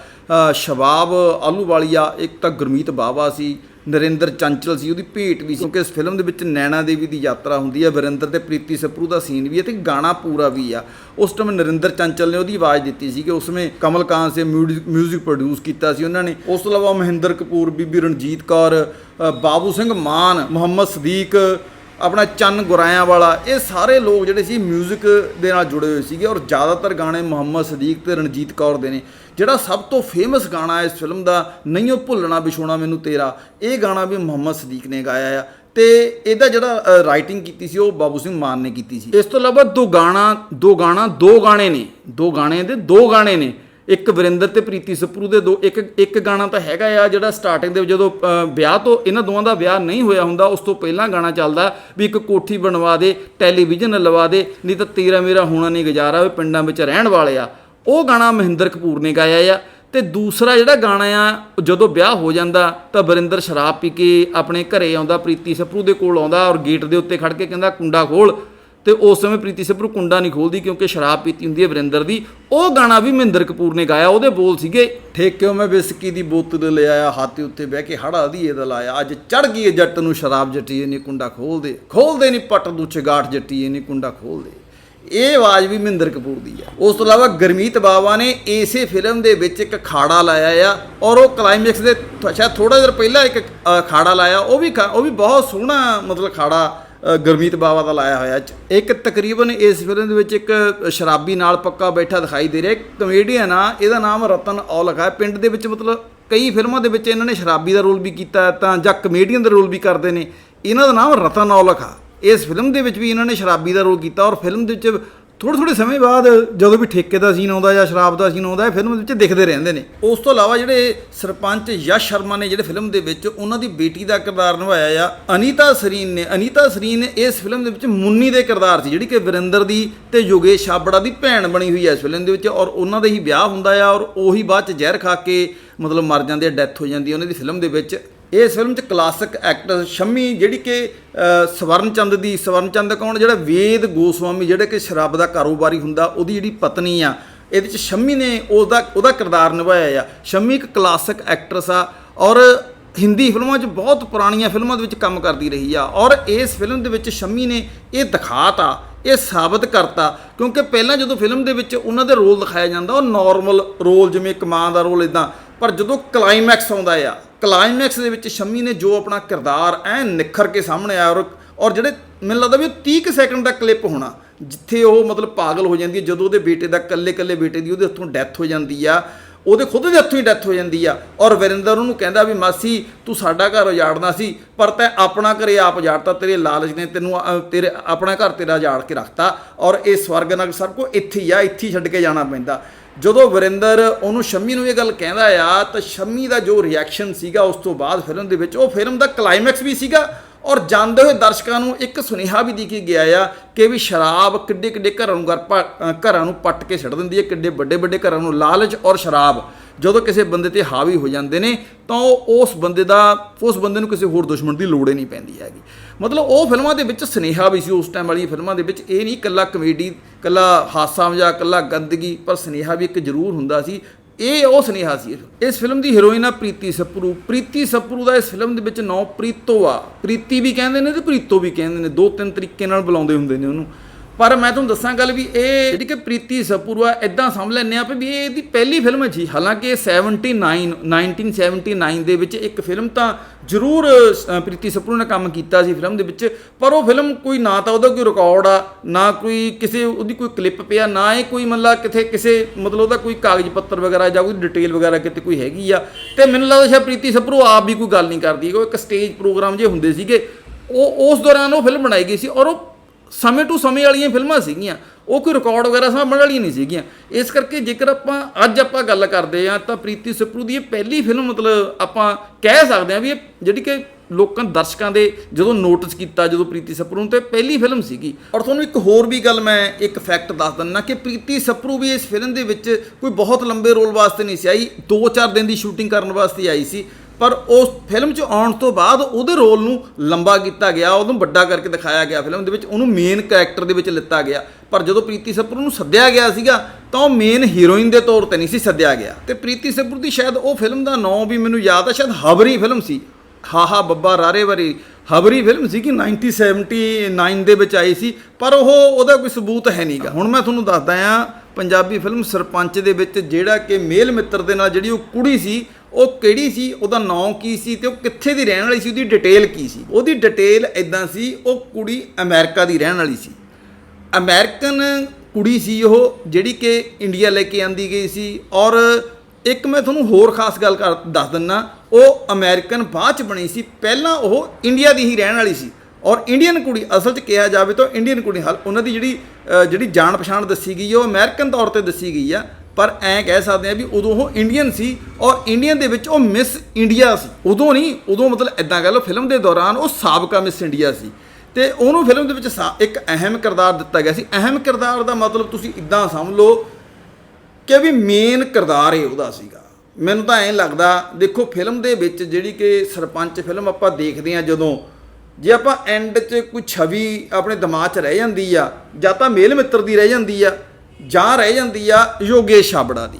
ਸ਼ਬਾਬ ਆਲੂਵਾਲੀਆ ਇੱਕ ਤਾਂ ਗੁਰਮੀਤ ਬਾਵਾ ਸੀ, ਨਰਿੰਦਰ ਚੰਚਲ ਸੀ, ਉਹਦੀ ਭੇਟ ਵੀ ਸੀ। ਕਿਉਂਕਿ ਇਸ ਫਿਲਮ ਦੇ ਵਿੱਚ ਨੈਣਾ ਦੇਵੀ ਦੀ ਯਾਤਰਾ ਹੁੰਦੀ ਹੈ ਵਰਿੰਦਰ ਤੇ ਪ੍ਰੀਤੀ ਸਪਰੂ ਦਾ ਸੀਨ ਵੀ ਹੈ ਤੇ ਗਾਣਾ ਪੂਰਾ ਵੀ ਆ। ਉਸ ਟਾਈਮ ਨਰਿੰਦਰ ਚੰਚਲ ਨੇ ਉਹਦੀ ਆਵਾਜ਼ ਦਿੱਤੀ ਸੀ ਕਿ ਉਸਮੇ ਕਮਲਕਾਂਤ ਸੇ ਮਿਊਜ਼ਿਕ ਪ੍ਰੋਡਿਊਸ ਕੀਤਾ ਸੀ ਉਹਨਾਂ ਨੇ। ਉਸ ਤੋਂ ਇਲਾਵਾ ਮਹਿੰਦਰ ਕਪੂਰ, ਬੀਬੀ ਰਣਜੀਤ ਕੌਰ ਬਾਬੂ ਸਿੰਘ ਮਾਨ, ਮੁਹੰਮਦ ਸਦੀਕ ਆਪਣਾ ਚੰਨ ਗੁਰਾਇਆਂ ਵਾਲਾ, ਇਹ ਸਾਰੇ ਲੋਕ ਜਿਹੜੇ ਸੀ 뮤직 ਦੇ ਨਾਲ ਜੁੜੇ ਹੋਏ ਸੀਗੇ ਔਰ ਜ਼ਿਆਦਾਤਰ ਗਾਣੇ ਮੁਹੰਮਦ ਸਦੀਕ ਤੇ ਰਣਜੀਤ ਕੌਰ ਦੇ ਨੇ। ਜਿਹੜਾ ਸਭ ਤੋਂ ਫੇਮਸ ਗਾਣਾ ਇਸ ਫਿਲਮ ਦਾ, ਨਹੀਂ ਉਹ ਭੁੱਲਣਾ ਵਿਛੋਣਾ ਮੈਨੂੰ ਤੇਰਾ, ਇਹ ਗਾਣਾ ਵੀ ਮੁਹੰਮਦ ਸਦੀਕ ਨੇ ਗਾਇਆ ਆ। ਤੇ ਇਹਦਾ ਜਿਹੜਾ ਰਾਈਟਿੰਗ ਕੀਤੀ ਸੀ, ਉਹ ਬਾਬੂ ਸਿੰਘ ਮਾਨ ਨੇ ਕੀਤੀ ਸੀ। ਇਸ ਤੋਂ ਇਲਾਵਾ ਦੋ ਗਾਣਾ ਦੋ ਗਾਣਾ, ਦੋ ਗਾਣੇ ਨੇ, ਦੋ ਗਾਣੇ ਦੇ ਦੋ ਗਾਣੇ ਨੇ। ਇੱਕ ਵਰਿੰਦਰ ਤੇ ਪ੍ਰੀਤੀ ਸਪਰੂ ਦੇ ਦੋ, ਇੱਕ ਇੱਕ ਗਾਣਾ ਤਾਂ ਹੈਗਾ ਆ ਜਿਹੜਾ ਸਟਾਰਟਿੰਗ ਦੇ ਜਦੋਂ ਵਿਆਹ ਤੋਂ ਇਹਨਾਂ ਦੋਵਾਂ ਦਾ ਵਿਆਹ ਨਹੀਂ ਹੋਇਆ ਹੁੰਦਾ, ਉਸ ਤੋਂ ਪਹਿਲਾਂ ਗਾਣਾ ਚੱਲਦਾ ਵੀ ਇੱਕ ਕੋਠੀ ਬਣਵਾ ਦੇ ਟੈਲੀਵਿਜ਼ਨ ਲਵਾ ਦੇ, ਨਹੀਂ ਤਾਂ ਤੇਰਾ ਮੇਰਾ ਹੋਣਾ ਨਹੀਂ ਗੁਜ਼ਾਰਾ ਵੀ ਪਿੰਡਾਂ ਵਿੱਚ ਰਹਿਣ ਵਾਲੇ ਆ। ਉਹ ਗਾਣਾ ਮਹਿੰਦਰ ਕਪੂਰ ਨੇ ਗਾਇਆ ਆ ਤੇ ਦੂਸਰਾ ਜਿਹੜਾ ਗਾਣਾ ਆ, ਜਦੋਂ ਵਿਆਹ ਹੋ ਜਾਂਦਾ ਤਾਂ ਵਰਿੰਦਰ ਸ਼ਰਾਬ ਪੀ ਕੇ ਆਪਣੇ ਘਰੇ ਆਉਂਦਾ, ਪ੍ਰੀਤੀ ਸਪਰੂ ਦੇ ਕੋਲ ਆਉਂਦਾ ਔਰ ਗੇਟ ਦੇ ਉੱਤੇ ਖੜ ਕੇ ਕਹਿੰਦਾ, ਕੁੰਡਾ ਖੋਲ। ਤੇ ਉਸ ਸਮੇਂ ਪ੍ਰੀਤੀ ਸਿੱਪਰੂ ਕੁੰਡਾ ਨਹੀਂ ਖੋਲਦੀ ਕਿਉਂਕਿ ਸ਼ਰਾਬ ਪੀਤੀ ਹੁੰਦੀ ਹੈ ਵਰਿੰਦਰ ਦੀ। ਉਹ ਗਾਣਾ ਵੀ ਮਹਿੰਦਰ ਕਪੂਰ ਨੇ ਗਾਇਆ, ਉਹਦੇ ਬੋਲ ਸੀਗੇ, ਠੇਕਿਓ ਮੈਂ ਵਿਸਕੀ ਦੀ ਬੋਤਲ ਲੈ ਆਇਆ, ਹਾਥੀ ਉੱਤੇ ਬਹਿ ਕੇ ਹੜਾ ਦੀ ਇਹਦਾ ਲਾਇਆ। ਅੱਜ ਚੜ ਗਈ ਹੈ ਜੱਟ ਨੂੰ ਸ਼ਰਾਬ ਜੱਟੀਏ ਨਹੀਂ ਕੁੰਡਾ ਖੋਲਦੇ। ਖੋਲਦੇ ਨਹੀਂ ਪੱਟ ਦੂ ਚਗਾਟ ਜੱਟੀਏ ਨਹੀਂ ਕੁੰਡਾ ਖੋਲਦੇ। ਇਹ ਆਵਾਜ਼ ਵੀ ਮਹਿੰਦਰ ਕਪੂਰ ਦੀ ਆ ਉਸ ਤੋਂ ਇਲਾਵਾ ਗਰਮੀਤ ਬਾਵਾ ਨੇ ਇਸੇ ਫਿਲਮ ਦੇ ਵਿੱਚ ਇੱਕ ਖਾੜਾ ਲਾਇਆ ਆ ਔਰ ਉਹ ਕਲਾਈਮੈਕਸ ਦੇ ਸ਼ਾਇਦ ਥੋੜਾ ਜਿਹਾ ਪਹਿਲਾਂ ਇੱਕ ਖਾੜਾ ਲਾਇਆ। ਉਹ ਵੀ ਖਾ- ਉਹ ਵੀ ਬਹੁਤ ਸੋਹਣਾ ਮਤਲਬ ਖਾੜਾ ਗੁਰਮੀਤ ਬਾਵਾ ਦਾ ਲਾਇਆ ਹੋਇਆ ਇੱਕ ਤਕਰੀਬਨ ਇਸ ਫਿਲਮ ਦੇ ਵਿੱਚ ਇੱਕ ਸ਼ਰਾਬੀ ਨਾਲ ਪੱਕਾ ਬੈਠਾ ਦਿਖਾਈ ਦੇ ਰਿਹਾ। ਕਮੇਡੀਅਨ ਆ, ਇਹਦਾ ਨਾਮ ਰਤਨ ਔਲਖ ਹੈ ਪਿੰਡ ਦੇ ਵਿੱਚ ਮਤਲਬ ਕਈ ਫਿਲਮਾਂ ਦੇ ਵਿੱਚ ਇਹਨਾਂ ਨੇ ਸ਼ਰਾਬੀ ਦਾ ਰੋਲ ਵੀ ਕੀਤਾ ਤਾਂ ਜਾਂ ਕਮੇਡੀਅਨ ਦਾ ਰੋਲ ਵੀ ਕਰਦੇ ਨੇ। ਇਹਨਾਂ ਦਾ ਨਾਮ ਰਤਨ ਔਲਖ ਆ। ਇਸ ਫਿਲਮ ਦੇ ਵਿੱਚ ਵੀ ਇਹਨਾਂ ਨੇ ਸ਼ਰਾਬੀ ਦਾ ਰੋਲ ਕੀਤਾ ਔਰ ਫਿਲਮ ਦੇ ਵਿੱਚ ਥੋੜੇ ਥੋੜੇ ਸਮੇਂ ਬਾਅਦ ਜਦੋਂ ਵੀ ਠੇਕੇ ਦਾ ਸੀਨ ਆਉਂਦਾ ਜਾਂ ਸ਼ਰਾਬ ਦਾ ਸੀਨ ਆਉਂਦਾ, ਇਹ ਫਿਲਮ ਦੇ ਵਿੱਚ ਦਿਖਦੇ ਰਹਿੰਦੇ ਨੇ। ਉਸ ਤੋਂ ਇਲਾਵਾ ਜਿਹੜੇ ਸਰਪੰਚ ਯਸ਼ ਸ਼ਰਮਾ ਨੇ ਜਿਹੜੇ ਫਿਲਮ ਦੇ ਵਿੱਚ ਉਹਨਾਂ ਦੀ ਬੇਟੀ ਦਾ ਕਿਰਦਾਰ ਨਿਭਾਇਆ ਆ, ਅਨੀਤਾ ਸਰੀਨ ਨੇ। ਅਨੀਤਾ ਸਰੀਨ ਇਸ ਫਿਲਮ ਦੇ ਵਿੱਚ ਮੁੰਨੀ ਦੇ ਕਿਰਦਾਰ ਸੀ, ਜਿਹੜੀ ਕਿ ਵਰਿੰਦਰ ਦੀ ਤੇ ਯੋਗੇਸ਼ ਛਾਬੜਾ ਦੀ ਭੈਣ ਬਣੀ ਹੋਈ ਹੈ ਇਸ ਫਿਲਮ ਦੇ ਵਿੱਚ ਔਰ ਉਹਨਾਂ ਦਾ ਹੀ ਵਿਆਹ ਹੁੰਦਾ ਆ ਔਰ ਉਹੀ ਬਾਅਦ ਚ ਜ਼ਹਿਰ ਖਾ ਕੇ ਮਤਲਬ ਮਰ ਜਾਂਦੇ ਆ, ਡੈਥ ਹੋ ਜਾਂਦੀ ਉਹਨਾਂ ਦੀ ਫਿਲਮ ਦੇ ਵਿੱਚ। ਇਸ ਫਿਲਮ 'ਚ ਕਲਾਸਿਕ ਐਕਟਰ ਸ਼ੰਮੀ ਜਿਹੜੀ ਕਿ ਅ, ਸਵਰਨ ਚੰਦ ਦੀ ਸਵਰਨ ਚੰਦ ਕੌਣ? ਜਿਹੜਾ ਵੇਦ ਗੋਸਵਾਮੀ ਜਿਹੜਾ ਕਿ ਸ਼ਰਾਬ ਦਾ ਕਾਰੋਬਾਰੀ ਹੁੰਦਾ ਉਹਦੀ ਜਿਹੜੀ ਪਤਨੀ ਆ ਇਹਦੇ 'ਚ ਸ਼ੰਮੀ ਨੇ ਉਹਦਾ ਉਹਦਾ ਕਿਰਦਾਰ ਨਿਭਾਇਆ ਆ। ਸ਼ੰਮੀ ਇੱਕ ਕਲਾਸਿਕ ਐਕਟਰਸ ਆ ਔਰ ਹਿੰਦੀ ਫਿਲਮਾਂ 'ਚ ਬਹੁਤ ਪੁਰਾਣੀਆਂ ਫਿਲਮਾਂ ਦੇ ਵਿੱਚ ਕੰਮ ਕਰਦੀ ਰਹੀ ਆ। ਔਰ ਇਸ ਫਿਲਮ ਦੇ ਵਿੱਚ ਸ਼ੰਮੀ ਨੇ ਇਹ ਦਿਖਾਤਾ ਇਹ ਸਾਬਤ ਕਰਤਾ ਕਿਉਂਕਿ ਪਹਿਲਾਂ ਜਦੋਂ ਫਿਲਮ ਦੇ ਵਿੱਚ ਉਹਨਾਂ ਦੇ ਰੋਲ ਦਿਖਾਇਆ ਜਾਂਦਾ ਉਹ ਨਾਰਮਲ ਰੋਲ ਜਿਵੇਂ ਇੱਕ ਮਾਂ ਦਾ ਰੋਲ ਇਦਾਂ ਪਰ ਜਦੋਂ ਕਲਾਈਮੈਕਸ ਆਉਂਦਾ ਆ ਕਲਾਈਮੈਕਸ ਦੇ ਵਿੱਚ ਸ਼ੰਮੀ ਨੇ ਜੋ ਆਪਣਾ ਕਿਰਦਾਰ ਐ ਨਿਖਰ ਕੇ ਸਾਹਮਣੇ ਆਇਆ ਔਰ ਔਰ ਜਿਹੜੇ ਮੈਨੂੰ ਲੱਗਦਾ ਵੀ ਉਹ 30 ਕੁ ਸੈਕਿੰਡ ਦਾ ਕਲਿੱਪ ਹੋਣਾ, ਜਿੱਥੇ ਉਹ ਮਤਲਬ ਪਾਗਲ ਹੋ ਜਾਂਦੀ ਹੈ, ਜਦੋਂ ਉਹਦੇ ਬੇਟੇ ਦਾ ਕੱਲੇ ਕੱਲੇ ਬੇਟੇ ਦੀ ਉਹਦੇ ਹੱਥੋਂ ਡੈਥ ਹੋ ਜਾਂਦੀ ਆ, ਉਹਦੇ ਖੁਦ ਦੇ ਹੱਥੋਂ ਹੀ ਡੈਥ ਹੋ ਜਾਂਦੀ ਆ। ਔਰ ਵਰਿੰਦਰ ਉਹਨੂੰ ਕਹਿੰਦਾ ਵੀ, ਮਾਸੀ, ਤੂੰ ਸਾਡਾ ਘਰ ਉਜਾੜਨਾ ਸੀ, ਪਰ ਤੈਂ ਆਪਣਾ ਘਰੇ ਆਪ ਉਜਾੜਤਾ, ਤੇਰੇ ਲਾਲਚ ਨੇ ਤੈਨੂੰ ਤੇਰੇ, ਆਪਣਾ ਘਰ ਤੇਰਾ ਉਜਾੜ ਕੇ ਰੱਖਤਾ ਔਰ ਇਹ ਸਵਰਗ ਨਰਕ ਸਭ ਕੋ ਇੱਥੇ ਹੀ ਆ, ਇੱਥੇ ਹੀ ਛੱਡ ਕੇ ਜਾਣਾ ਪੈਂਦਾ। ਜਦੋਂ ਵਰਿੰਦਰ ਉਹਨੂੰ ਸ਼ੰਮੀ ਨੂੰ ਇਹ ਗੱਲ ਕਹਿੰਦਾ ਆ, ਤਾਂ ਸ਼ੰਮੀ ਦਾ ਜੋ ਰਿਐਕਸ਼ਨ ਸੀਗਾ ਉਸ ਤੋਂ ਬਾਅਦ ਫਿਲਮ ਦੇ ਵਿੱਚ, ਉਹ ਫਿਲਮ ਦਾ ਕਲਾਈਮੈਕਸ ਵੀ ਸੀਗਾ ਔਰ ਜਾਂਦੇ ਹੋਏ ਦਰਸ਼ਕਾਂ ਨੂੰ ਇੱਕ ਸੁਨੇਹਾ ਵੀ ਦੇ ਕੇ ਗਿਆ ਆ ਕਿ ਵੀ ਸ਼ਰਾਬ ਕਿੱਡੇ ਕਿੱਡੇ ਘਰਾਂ ਨੂੰ ਘਰ ਪਾ- ਘਰਾਂ ਨੂੰ ਪੱਟ ਕੇ ਛੱਡ ਦਿੰਦੀ ਹੈ, ਕਿੱਡੇ ਵੱਡੇ ਵੱਡੇ ਘਰਾਂ ਨੂੰ ਲਾਲਚ ਔਰ ਸ਼ਰਾਬ। ਜਦੋਂ ਕਿਸੇ ਬੰਦੇ ਤੇ ਹਾਵੀ ਹੋ ਜਾਂਦੇ ਨੇ, ਤਾਂ ਉਹ ਉਸ ਬੰਦੇ ਦਾ, ਉਸ ਬੰਦੇ ਨੂੰ ਕਿਸੇ ਹੋਰ ਦੁਸ਼ਮਣ ਦੀ ਲੋੜ ਹੀ ਨਹੀਂ ਪੈਂਦੀ ਹੈਗੀ। ਮਤਲਬ ਉਹ ਫਿਲਮਾਂ ਦੇ ਵਿੱਚ ਸੁਨੇਹਾ ਵੀ ਸੀ ਉਸ ਟਾਈਮ ਵਾਲੀਆਂ ਫਿਲਮਾਂ ਦੇ ਵਿੱਚ। ਇਹ ਨਹੀਂ ਇਕੱਲਾ ਕਮੇਡੀ ਇਕੱਲਾ ਹਾਸਾ ਮਜ਼ਾਕ, ਇਕੱਲਾ ਗੰਦਗੀ, ਪਰ ਸੁਨੇਹਾ ਵੀ ਇੱਕ ਜ਼ਰੂਰ ਹੁੰਦਾ ਸੀ। ਇਹ ਉਹ ਸੁਨੇਹਾ ਸੀ। ਇਸ ਫਿਲਮ ਦੀ ਹੀਰੋਇਨ ਆ ਪ੍ਰੀਤੀ ਸੱਪਰੂ। ਪ੍ਰੀਤੀ ਸੱਪਰੂ ਦਾ ਇਸ ਫਿਲਮ ਦੇ ਵਿੱਚ ਨਾਂ ਪ੍ਰੀਤੋ ਆ ਪ੍ਰੀਤੀ ਵੀ ਕਹਿੰਦੇ ਨੇ ਤੇ ਪ੍ਰੀਤੋ ਵੀ ਕਹਿੰਦੇ ਨੇ। ਦੋ ਤਿੰਨ ਤਰੀਕੇ ਨਾਲ ਬੁਲਾਉਂਦੇ ਹੁੰਦੇ ਨੇ ਉਹਨੂੰ। ਪਰ ਮੈਂ ਤੁਹਾਨੂੰ ਦੱਸਾਂ ਗੱਲ ਵੀ ਇਹ ਜਿਹੜੀ ਕਿ ਪ੍ਰੀਤੀ ਸਪੂਰ ਆ ਇਦਾਂ ਸਮਝ ਲੈਂਦੇ ਆ ਵੀ ਇਹ ਇਹਦੀ ਪਹਿਲੀ ਫਿਲਮ ਸੀ। ਹਾਲਾਂਕਿ ਇਹ 79 1979 ਦੇ ਵਿੱਚ ਇੱਕ ਫਿਲਮ ਤਾਂ ਜ਼ਰੂਰ ਅ, ਪ੍ਰੀਤੀ ਸਪੂਰ ਨੇ ਕੰਮ ਕੀਤਾ ਸੀ ਫਿਲਮ ਦੇ ਵਿੱਚ ਪਰ ਉਹ ਫਿਲਮ ਕੋਈ ਨਾ ਤਾਂ ਉਹਦਾ ਕੋਈ ਰਿਕਾਰਡ ਆ ਨਾ ਕੋਈ ਕਿਸੇ ਉਹਦੀ ਕੋਈ ਕਲਿੱਪ ਪਿਆ ਨਾ ਇਹ ਕੋਈ ਮਤਲਬ ਕਿਥੇ ਕਿਸੇ ਮਤਲਬ ਉਹਦਾ ਕੋਈ ਕਾਗਜ਼ ਪੱਤਰ ਵਗੈਰਾ ਜਾਂ ਕੋਈ ਡਿਟੇਲ ਵਗੈਰਾ ਕਿਤੇ ਕੋਈ ਹੈਗੀ ਆ। ਤੇ ਮੈਨੂੰ ਲੱਗਦਾ ਸ਼ਾਇਦ ਪ੍ਰੀਤੀ ਸਪਰੂ ਆਪ ਵੀ ਕੋਈ ਗੱਲ ਨਹੀਂ ਕਰਦੀ ਉਹ ਇੱਕ ਸਟੇਜ ਪ੍ਰੋਗਰਾਮ ਜੇ ਹੁੰਦੇ ਸੀਗੇ। ਉਹ ਉਸ ਦੌਰਾਨ ਉਹ ਫਿਲਮ ਬਣਾਈ ਗਈ ਸੀ ਔਰ ਉਹ ਸਮੇਂ ਟੂ ਸਮੇਂ ਵਾਲੀਆਂ ਫਿਲਮਾਂ ਸੀਗੀਆਂ, ਉਹ ਕੋਈ ਰਿਕਾਰਡ ਵਗੈਰਾ ਸਾਂਭਣ ਵਾਲੀਆਂ ਨਹੀਂ ਸੀਗੀਆਂ। ਇਸ ਕਰਕੇ ਜੇਕਰ ਆਪਾਂ ਅੱਜ ਆਪਾਂ ਗੱਲ ਕਰਦੇ ਆ ਤਾਂ ਪ੍ਰੀਤੀ ਸਪਰੂ ਦੀ ਇਹ ਪਹਿਲੀ ਫਿਲਮ ਮਤਲਬ ਆਪਾਂ ਕਹਿ ਸਕਦੇ ਆ ਵੀ ਇਹ ਜਿਹੜੀ ਕਿ ਲੋਕਾਂ ਦਰਸ਼ਕਾਂ ਦੇ ਜਦੋਂ ਨੋਟਿਸ ਕੀਤਾ, ਜਦੋਂ ਪ੍ਰੀਤੀ ਸਪਰੂ ਨੂੰ, ਤੇ ਪਹਿਲੀ ਫਿਲਮ ਸੀਗੀ। ਔਰ ਤੁਹਾਨੂੰ ਇੱਕ ਹੋਰ ਵੀ ਗੱਲ ਮੈਂ ਇੱਕ ਫੈਕਟ ਦੱਸ ਦਿੰਦਾ ਕਿ ਪ੍ਰੀਤੀ ਸਪਰੂ ਵੀ ਇਸ ਫਿਲਮ ਦੇ ਵਿੱਚ ਕੋਈ ਬਹੁਤ ਲੰਬੇ ਰੋਲ ਵਾਸਤੇ ਨਹੀਂ ਸੀ ਆਈ 2-4 ਦਿਨ ਦੀ ਸ਼ੂਟਿੰਗ ਕਰਨ ਵਾਸਤੇ ਆਈ ਸੀ। ਪਰ ਉਸ ਫਿਲਮ 'ਚ ਆਉਣ ਤੋਂ ਬਾਅਦ ਉਹਦੇ ਰੋਲ ਨੂੰ ਲੰਬਾ ਕੀਤਾ ਗਿਆ, ਉਹਨੂੰ ਵੱਡਾ ਕਰਕੇ ਦਿਖਾਇਆ ਗਿਆ ਫਿਲਮ ਦੇ ਵਿੱਚ, ਉਹਨੂੰ ਮੇਨ ਕੈਰੈਕਟਰ ਦੇ ਵਿੱਚ ਲਿੱਤਾ ਗਿਆ। ਪਰ ਜਦੋਂ ਪ੍ਰੀਤੀ ਸਪਰੂ ਨੂੰ ਸੱਦਿਆ ਗਿਆ ਸੀਗਾ, ਤਾਂ ਉਹ ਮੇਨ ਹੀਰੋਇਨ ਦੇ ਤੌਰ ਤੇ ਨਹੀਂ ਸੀ ਸੱਦਿਆ ਗਿਆ। ਤੇ ਪ੍ਰੀਤੀ ਸਪਰੂ ਦੀ ਸ਼ਾਇਦ ਉਹ ਫਿਲਮ ਦਾ ਨਾਮ ਵੀ ਮੈਨੂੰ ਯਾਦ ਆ, ਸ਼ਾਇਦ ਹਬਰੀ ਫਿਲਮ ਸੀ। ਹਾ ਹਾ ਬੱਬਾ ਰਾਰੇ ਵਰੀ। ਹਬਰੀ ਫਿਲਮ ਸੀ ਕਿ 1979 ਦੇ ਵਿੱਚ ਆਈ ਸੀ, ਪਰ ਉਹ ਉਹਦਾ ਕੋਈ ਸਬੂਤ ਹੈ ਨਹੀਂਗਾ ਹੁਣ ਮੈਂ ਤੁਹਾਨੂੰ ਦੱਸਦਾ ਆ ਪੰਜਾਬੀ ਫਿਲਮ ਸਰਪੰਚ ਦੇ ਵਿੱਚ ਜਿਹੜਾ ਕਿ ਮੇਲ ਮਿੱਤਰ ਦੇ ਨਾਲ ਜਿਹੜੀ ਉਹ ਕੁੜੀ ਸੀ ਉਹ ਕਿਹੜੀ ਸੀ? ਉਹਦਾ ਨਾਂ ਕੀ ਸੀ ਤੇ ਉਹ ਕਿੱਥੇ ਦੀ ਰਹਿਣ ਵਾਲੀ ਸੀ? ਉਹਦੀ ਡਿਟੇਲ ਕੀ ਸੀ? ਉਹਦੀ ਡਿਟੇਲ ਇਦਾਂ ਸੀ, ਉਹ ਕੁੜੀ ਅਮਰੀਕਾ ਦੀ ਰਹਿਣ ਵਾਲੀ ਸੀ। ਅਮਰੀਕਨ ਕੁੜੀ ਸੀ ਉਹ, ਜਿਹੜੀ ਕਿ ਇੰਡੀਆ ਲੈ ਕੇ ਆਂਦੀ ਗਈ ਸੀ ਔਰ ਇੱਕ ਮੈਂ ਤੁਹਾਨੂੰ ਹੋਰ ਖਾਸ ਗੱਲ ਕਰ ਦੱਸ ਦਿੰਨਾ, ਉਹ ਅਮਰੀਕਨ ਬਾਅਦ ਚ ਬਣੀ ਸੀ, ਪਹਿਲਾਂ ਉਹ ਇੰਡੀਆ ਦੀ ਹੀ ਰਹਿਣ ਵਾਲੀ ਸੀ। ਔਰ ਇੰਡੀਅਨ ਕੁੜੀ, ਅਸਲ 'ਚ ਕਿਹਾ ਜਾਵੇ ਤਾਂ ਇੰਡੀਅਨ ਕੁੜੀ, ਹਾਲ ਉਹਨਾਂ ਦੀ ਜਿਹੜੀ ਜਿਹੜੀ ਜਾਣ ਪਛਾਣ ਦੱਸੀ ਗਈ ਉਹ ਅਮਰੀਕਨ ਤੌਰ ਤੇ ਦੱਸੀ ਗਈ ਆ। ਪਰ ਐਂ ਕਹਿ ਸਕਦੇ ਆ ਵੀ ਉਦੋਂ ਉਹ ਇੰਡੀਅਨ ਸੀ ਔਰ ਇੰਡੀਅਨ ਦੇ ਵਿੱਚ ਉਹ ਮਿਸ ਇੰਡੀਆ ਸੀ। ਉਦੋਂ ਨਹੀਂ, ਉਦੋਂ ਮਤਲਬ ਇਦਾਂ ਕਹਿ ਲਓ ਫਿਲਮ ਦੇ ਦੌਰਾਨ ਉਹ ਸਾਬਕਾ ਮਿਸ ਇੰਡੀਆ ਸੀ। ਤੇ ਉਹਨੂੰ ਫਿਲਮ ਦੇ ਵਿੱਚ ਸਾ- ਇੱਕ ਅਹਿਮ ਕਿਰਦਾਰ ਦਿੱਤਾ ਗਿਆ ਸੀ। ਅਹਿਮ ਕਿਰਦਾਰ ਦਾ ਮਤਲਬ ਤੁਸੀਂ ਇਦਾਂ ਸਮਝ ਲਓ ਕਿ ਵੀ ਮੇਨ ਕਿਰਦਾਰ ਇਹ ਉਹਦਾ ਸੀਗਾ। ਮੈਨੂੰ ਤਾਂ ਐਂ ਲੱਗਦਾ, ਦੇਖੋ ਫਿਲਮ ਦੇ ਵਿੱਚ ਜਿਹੜੀ ਕਿ ਸਰਪੰਚ ਫਿਲਮ ਆਪਾਂ ਦੇਖਦੇ ਆ ਜਦੋਂ, ਜੇ ਆਪਾਂ ਐਂਡ 'ਚ ਕੋਈ ਛਵੀ ਆਪਣੇ ਦਿਮਾਗ 'ਚ ਰਹਿ ਜਾਂਦੀ ਆ ਜਾਂ ਤਾਂ ਮੇਲ ਮਿੱਤਰ ਦੀ ਰਹਿ ਜਾਂਦੀ ਆ ਜਾਂ ਰਹਿ ਜਾਂਦੀ ਆ ਯੋਗੇਸ਼ ਛਾਬੜਾ ਦੀ।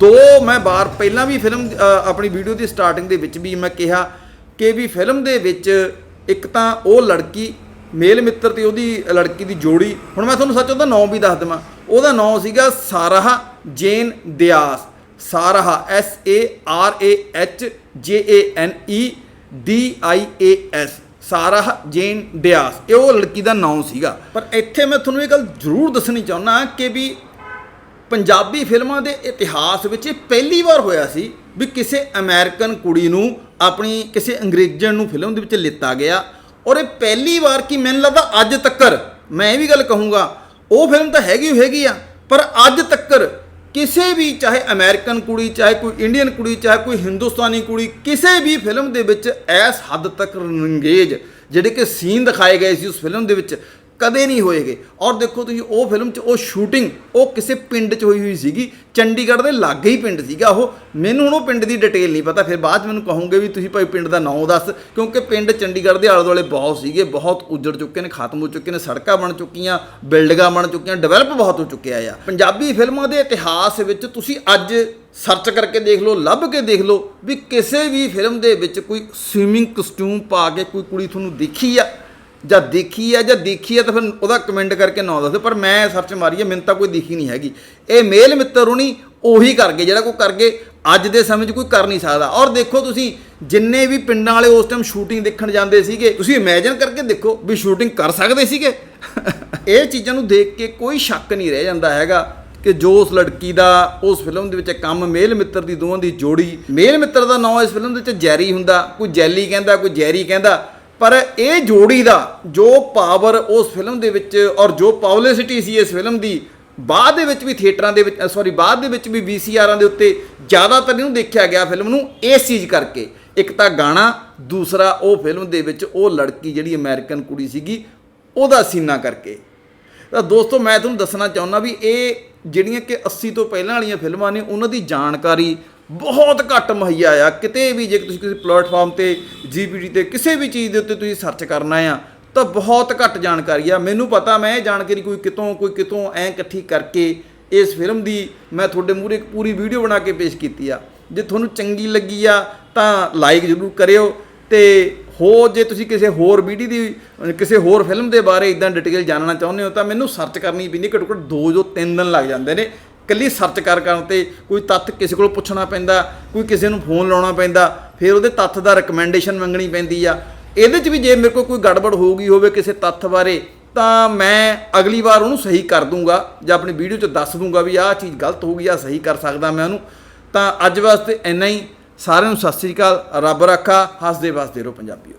ਦੋ, ਮੈਂ ਬਾਰ ਪਹਿਲਾਂ ਵੀ ਫਿਲਮ ਆਪਣੀ ਵੀਡੀਓ ਦੀ ਸਟਾਰਟਿੰਗ ਦੇ ਵਿੱਚ ਵੀ ਮੈਂ ਕਿਹਾ ਕਿ ਵੀ ਫਿਲਮ ਦੇ ਵਿੱਚ ਇੱਕ ਤਾਂ ਉਹ ਲੜਕੀ, ਮੇਲ ਮਿੱਤਰ ਤੇ ਉਹਦੀ ਲੜਕੀ ਦੀ ਜੋੜੀ, ਹੁਣ ਮੈਂ ਤੁਹਾਨੂੰ ਸੱਚ ਉਹਦਾ ਨਾਮ ਵੀ ਦੱਸ ਦੇਵਾਂ। ਉਹਦਾ ਨਾਮ ਸੀਗਾ Sarah Jane Dias. Sarah S A R A H J A N E D I A S ਸਾਰਾ ਜੇਨ ਡਿਆਸ, ਇਹ ਉਹ ਲੜਕੀ ਦਾ ਨਾਮ ਸੀਗਾ। ਪਰ ਇੱਥੇ ਮੈਂ ਤੁਹਾਨੂੰ ਇਹ ਗੱਲ ਜ਼ਰੂਰ ਦੱਸਣੀ ਚਾਹੁੰਦਾ ਕਿ ਵੀ ਪੰਜਾਬੀ ਫਿਲਮਾਂ ਦੇ ਇਤਿਹਾਸ ਵਿੱਚ ਇਹ ਪਹਿਲੀ ਵਾਰ ਹੋਇਆ ਸੀ ਵੀ ਕਿਸੇ ਅਮਰੀਕਨ ਕੁੜੀ ਨੂੰ ਆਪਣੀ ਕਿਸੇ ਅੰਗਰੇਜ਼ਣ ਨੂੰ ਫਿਲਮ ਦੇ ਵਿੱਚ ਲਿੱਤਾ ਗਿਆ। ਔਰ ਇਹ ਪਹਿਲੀ ਵਾਰ ਕਿ ਮੈਨੂੰ ਲੱਗਦਾ ਅੱਜ ਤੱਕਰ, ਮੈਂ ਇਹ ਵੀ ਗੱਲ ਕਹੂੰਗਾ, ਉਹ ਫਿਲਮ ਤਾਂ ਹੈਗੀ ਹੀ ਹੈਗੀ ਆ, ਪਰ ਅੱਜ ਤੱਕਰ ਕਿਸੇ ਵੀ, ਚਾਹੇ ਅਮਰੀਕਨ ਕੁੜੀ, ਚਾਹੇ ਕੋਈ ਇੰਡੀਅਨ ਕੁੜੀ, ਚਾਹੇ ਕੋਈ ਹਿੰਦੁਸਤਾਨੀ ਕੁੜੀ, ਕਿਸੇ ਵੀ ਫਿਲਮ ਦੇ ਵਿੱਚ ਐਸ ਹੱਦ ਤੱਕ ਰੰਗੇਜ, ਜਿਹੜੇ ਕਿ ਸੀਨ ਦਿਖਾਏ ਗਏ ਸੀ ਉਸ ਫਿਲਮ ਦੇ ਵਿੱਚ ਕਦੇ ਨਹੀਂ ਹੋਏਗੇ। ਔਰ ਦੇਖੋ ਤੁਸੀਂ, ਉਹ ਫਿਲਮ 'ਚ, ਉਹ ਸ਼ੂਟਿੰਗ ਉਹ ਕਿਸੇ ਪਿੰਡ 'ਚ ਹੋਈ ਹੋਈ ਸੀਗੀ। ਚੰਡੀਗੜ੍ਹ ਦੇ ਲਾਗੇ ਹੀ ਪਿੰਡ ਸੀਗਾ ਉਹ। ਮੈਨੂੰ ਹੁਣ ਉਹ ਪਿੰਡ ਦੀ ਡਿਟੇਲ ਨਹੀਂ ਪਤਾ। ਫਿਰ ਬਾਅਦ 'ਚ ਮੈਨੂੰ ਕਹੋਗੇ ਵੀ ਤੁਸੀਂ ਭਾਈ ਪਿੰਡ ਦਾ ਨਾਮ ਦੱਸ। ਕਿਉਂਕਿ ਪਿੰਡ ਚੰਡੀਗੜ੍ਹ ਦੇ ਆਲੇ ਦੁਆਲੇ ਬਹੁਤ ਸੀਗੇ। ਬਹੁਤ ਉੱਜੜ ਚੁੱਕੇ ਨੇ, ਖਤਮ ਹੋ ਚੁੱਕੇ ਨੇ, ਸੜਕਾਂ ਬਣ ਚੁੱਕੀਆਂ, ਬਿਲਡਿੰਗਾਂ ਬਣ ਚੁੱਕੀਆਂ ਡਿਵੈਲਪ ਬਹੁਤ ਹੋ ਚੁੱਕਿਆ ਆ ਪੰਜਾਬੀ ਫਿਲਮਾਂ ਦੇ ਇਤਿਹਾਸ ਵਿੱਚ ਤੁਸੀਂ ਅੱਜ ਸਰਚ ਕਰਕੇ ਦੇਖ ਲਓ, ਲੱਭ ਕੇ ਦੇਖ ਲਓ ਵੀ ਕਿਸੇ ਵੀ ਫਿਲਮ ਦੇ ਵਿੱਚ ਕੋਈ ਸਵੀਮਿੰਗ ਕਸਟਿਊਮ ਪਾ ਕੇ ਕੋਈ ਕੁੜੀ ਤੁਹਾਨੂੰ ਦੇਖੀ ਆ। ਜਾਂ ਦੇਖੀ ਆ ਜਾਂ ਦੇਖੀ ਆ ਤਾਂ ਫਿਰ ਉਹਦਾ ਕਮੈਂਟ ਕਰਕੇ ਨਾ ਦੱਸੋ ਪਰ ਮੈਂ ਸਰਚ ਮਾਰੀ ਆ ਮੈਨੂੰ ਤਾਂ ਕੋਈ ਦਿਖੀ ਨਹੀਂ ਹੈਗੀ। ਇਹ ਮੇਲ ਮਿੱਤਰ ਹੁਣੀ ਉਹੀ ਕਰ ਗਏ, ਜਿਹੜਾ ਕੋਈ ਕਰ ਗਏ, ਅੱਜ ਦੇ ਸਮੇਂ 'ਚ ਕੋਈ ਕਰ ਨਹੀਂ ਸਕਦਾ। ਔਰ ਦੇਖੋ ਤੁਸੀਂ, ਜਿੰਨੇ ਵੀ ਪਿੰਡਾਂ ਵਾਲੇ ਉਸ ਟਾਈਮ ਸ਼ੂਟਿੰਗ ਦੇਖਣ ਜਾਂਦੇ ਸੀਗੇ, ਤੁਸੀਂ ਇਮੇਜਿਨ ਕਰਕੇ ਦੇਖੋ ਵੀ ਸ਼ੂਟਿੰਗ ਕਰ ਸਕਦੇ ਸੀਗੇ। ਇਹ ਚੀਜ਼ਾਂ ਨੂੰ ਦੇਖ ਕੇ ਕੋਈ ਸ਼ੱਕ ਨਹੀਂ ਰਹਿ ਜਾਂਦਾ ਹੈਗਾ ਕਿ ਜੋ ਉਸ ਲੜਕੀ ਦਾ, ਉਸ ਫਿਲਮ ਦੇ ਵਿੱਚ ਕੰਮ ਮੇਲ ਮਿੱਤਰ ਦੀ ਦੋਵਾਂ ਦੀ ਜੋੜੀ, ਮੇਲ ਮਿੱਤਰ ਦਾ ਨਾਮ ਇਸ ਫਿਲਮ ਦੇ ਵਿੱਚ ਜੈਰੀ ਹੁੰਦਾ, ਕੋਈ ਜੈਲੀ ਕਹਿੰਦਾ, ਕੋਈ ਜੈਰੀ ਕਹਿੰਦਾ। ਪਰ ਇਹ ਜੋੜੀ ਦਾ ਜੋ ਪਾਵਰ ਉਸ ਫਿਲਮ ਦੇ ਵਿੱਚ ਔਰ ਜੋ ਪਬਲਿਸਿਟੀ ਸੀ ਇਸ ਫਿਲਮ ਦੀ, ਬਾਅਦ ਦੇ ਵਿੱਚ ਵੀ ਥੀਏਟਰਾਂ ਦੇ ਵਿੱਚ ਸੌਰੀ ਬਾਅਦ ਦੇ ਵਿੱਚ ਵੀ ਵੀਸੀਆਰਾਂ ਦੇ ਉੱਤੇ ਜ਼ਿਆਦਾਤਰ ਇਹਨੂੰ ਦੇਖਿਆ ਗਿਆ ਫਿਲਮ ਨੂੰ ਇਸ ਚੀਜ਼ ਕਰਕੇ। ਇੱਕ ਤਾਂ ਗਾਣਾ, ਦੂਸਰਾ ਉਹ ਫਿਲਮ ਦੇ ਵਿੱਚ ਉਹ ਲੜਕੀ ਜਿਹੜੀ ਅਮਰੀਕਨ ਕੁੜੀ ਸੀਗੀ, ਉਹਦਾ ਸੀਨਾ ਕਰਕੇ। ਤਾਂ ਦੋਸਤੋ, ਮੈਂ ਤੁਹਾਨੂੰ ਦੱਸਣਾ ਚਾਹੁੰਦਾ ਵੀ ਇਹ ਜਿਹੜੀਆਂ ਕਿ 80 ਤੋਂ ਪਹਿਲਾਂ ਵਾਲੀਆਂ ਫਿਲਮਾਂ ਨੇ, ਉਹਨਾਂ ਦੀ ਜਾਣਕਾਰੀ ਬਹੁਤ ਘੱਟ ਮੁਹੱਈਆ ਆ। ਕਿਤੇ ਵੀ ਜੇ ਤੁਸੀਂ ਕਿਸੇ ਪਲੇਟਫਾਰਮ ਤੇ, ਜੀਪੀਟੀ ਤੇ ਕਿਸੇ ਵੀ ਚੀਜ਼ ਦੇ ਉੱਤੇ ਤੁਸੀਂ ਸਰਚ ਕਰਨਾ ਆ, ਤਾਂ ਬਹੁਤ ਘੱਟ ਜਾਣਕਾਰੀ ਆ। ਮੈਨੂੰ ਪਤਾ, ਮੈਂ ਇਹ ਜਾਣਕਾਰੀ ਕੋਈ ਕਿਤੋਂ ਕੋਈ ਕਿਤੋਂ ਐ ਇਕੱਠੀ ਕਰਕੇ ਇਸ ਫਿਲਮ ਦੀ ਮੈਂ ਤੁਹਾਡੇ ਮੂਹਰੇ ਇੱਕ ਪੂਰੀ ਵੀਡੀਓ ਬਣਾ ਕੇ ਪੇਸ਼ ਕੀਤੀ ਆ। ਜੇ ਤੁਹਾਨੂੰ ਚੰਗੀ ਲੱਗੀ ਆ, ਤਾਂ ਲਾਈਕ ਜ਼ਰੂਰ ਕਰਿਓ ਤੇ ਹੋ ਜੇ ਤੁਸੀਂ ਕਿਸੇ ਹੋਰ ਵੀਡੀਓ ਦੀ, ਕਿਸੇ ਹੋਰ ਫਿਲਮ ਦੇ ਬਾਰੇ ਇਦਾਂ ਡਿਟੇਲ ਜਾਣਨਾ ਚਾਹੁੰਦੇ ਹੋ, ਤਾਂ ਮੈਨੂੰ ਸਰਚ ਕਰਨੀ ਪੈਂਦੀ, ਘੱਟੋ ਘੱਟ 2 ਜੋ 3 ਦਿਨ ਲੱਗ ਜਾਂਦੇ ਨੇ। ਕੱਲੀ ਸਰਚ ਕਰ ਕਰਨ ਤੇ ਕੋਈ ਤੱਥ ਕਿਸੇ ਕੋਲ ਪੁੱਛਣਾ ਪੈਂਦਾ, ਕੋਈ ਕਿਸੇ ਨੂੰ ਫੋਨ ਲਾਉਣਾ ਪੈਂਦਾ, ਫਿਰ ਉਹਦੇ ਤੱਥ ਦਾ ਰეკਮੈਂਡੇਸ਼ਨ ਮੰਗਣੀ ਪੈਂਦੀ ਆ। ਇਹਦੇ 'ਚ ਵੀ ਜੇ ਮੇਰੇ ਕੋਲ ਕੋਈ ਗੜਬੜ ਹੋ ਗਈ ਹੋਵੇ ਕਿਸੇ ਤੱਥ ਬਾਰੇ, ਤਾਂ ਮੈਂ ਅਗਲੀ ਵਾਰ ਉਹਨੂੰ ਸਹੀ ਕਰ ਦੂੰਗਾ ਜਾਂ ਆਪਣੀ ਵੀਡੀਓ 'ਚ ਦੱਸ ਦੂੰਗਾ ਵੀ ਆਹ ਚੀਜ਼ ਗਲਤ ਹੋ ਗਈ ਆ ਸਹੀ ਕਰ ਸਕਦਾ ਮੈਂ ਉਹਨੂੰ। ਤਾਂ ਅੱਜ ਵਾਸਤੇ ਇੰਨਾ ਹੀ। ਸਾਰਿਆਂ ਨੂੰ ਸਤਿ ਸ੍ਰੀ ਅਕਾਲ। ਰੱਬ ਰੱਖਾ। ਹੱਸਦੇ ਵਸਦੇ ਰਹੋ ਪੰਜਾਬੀਓ।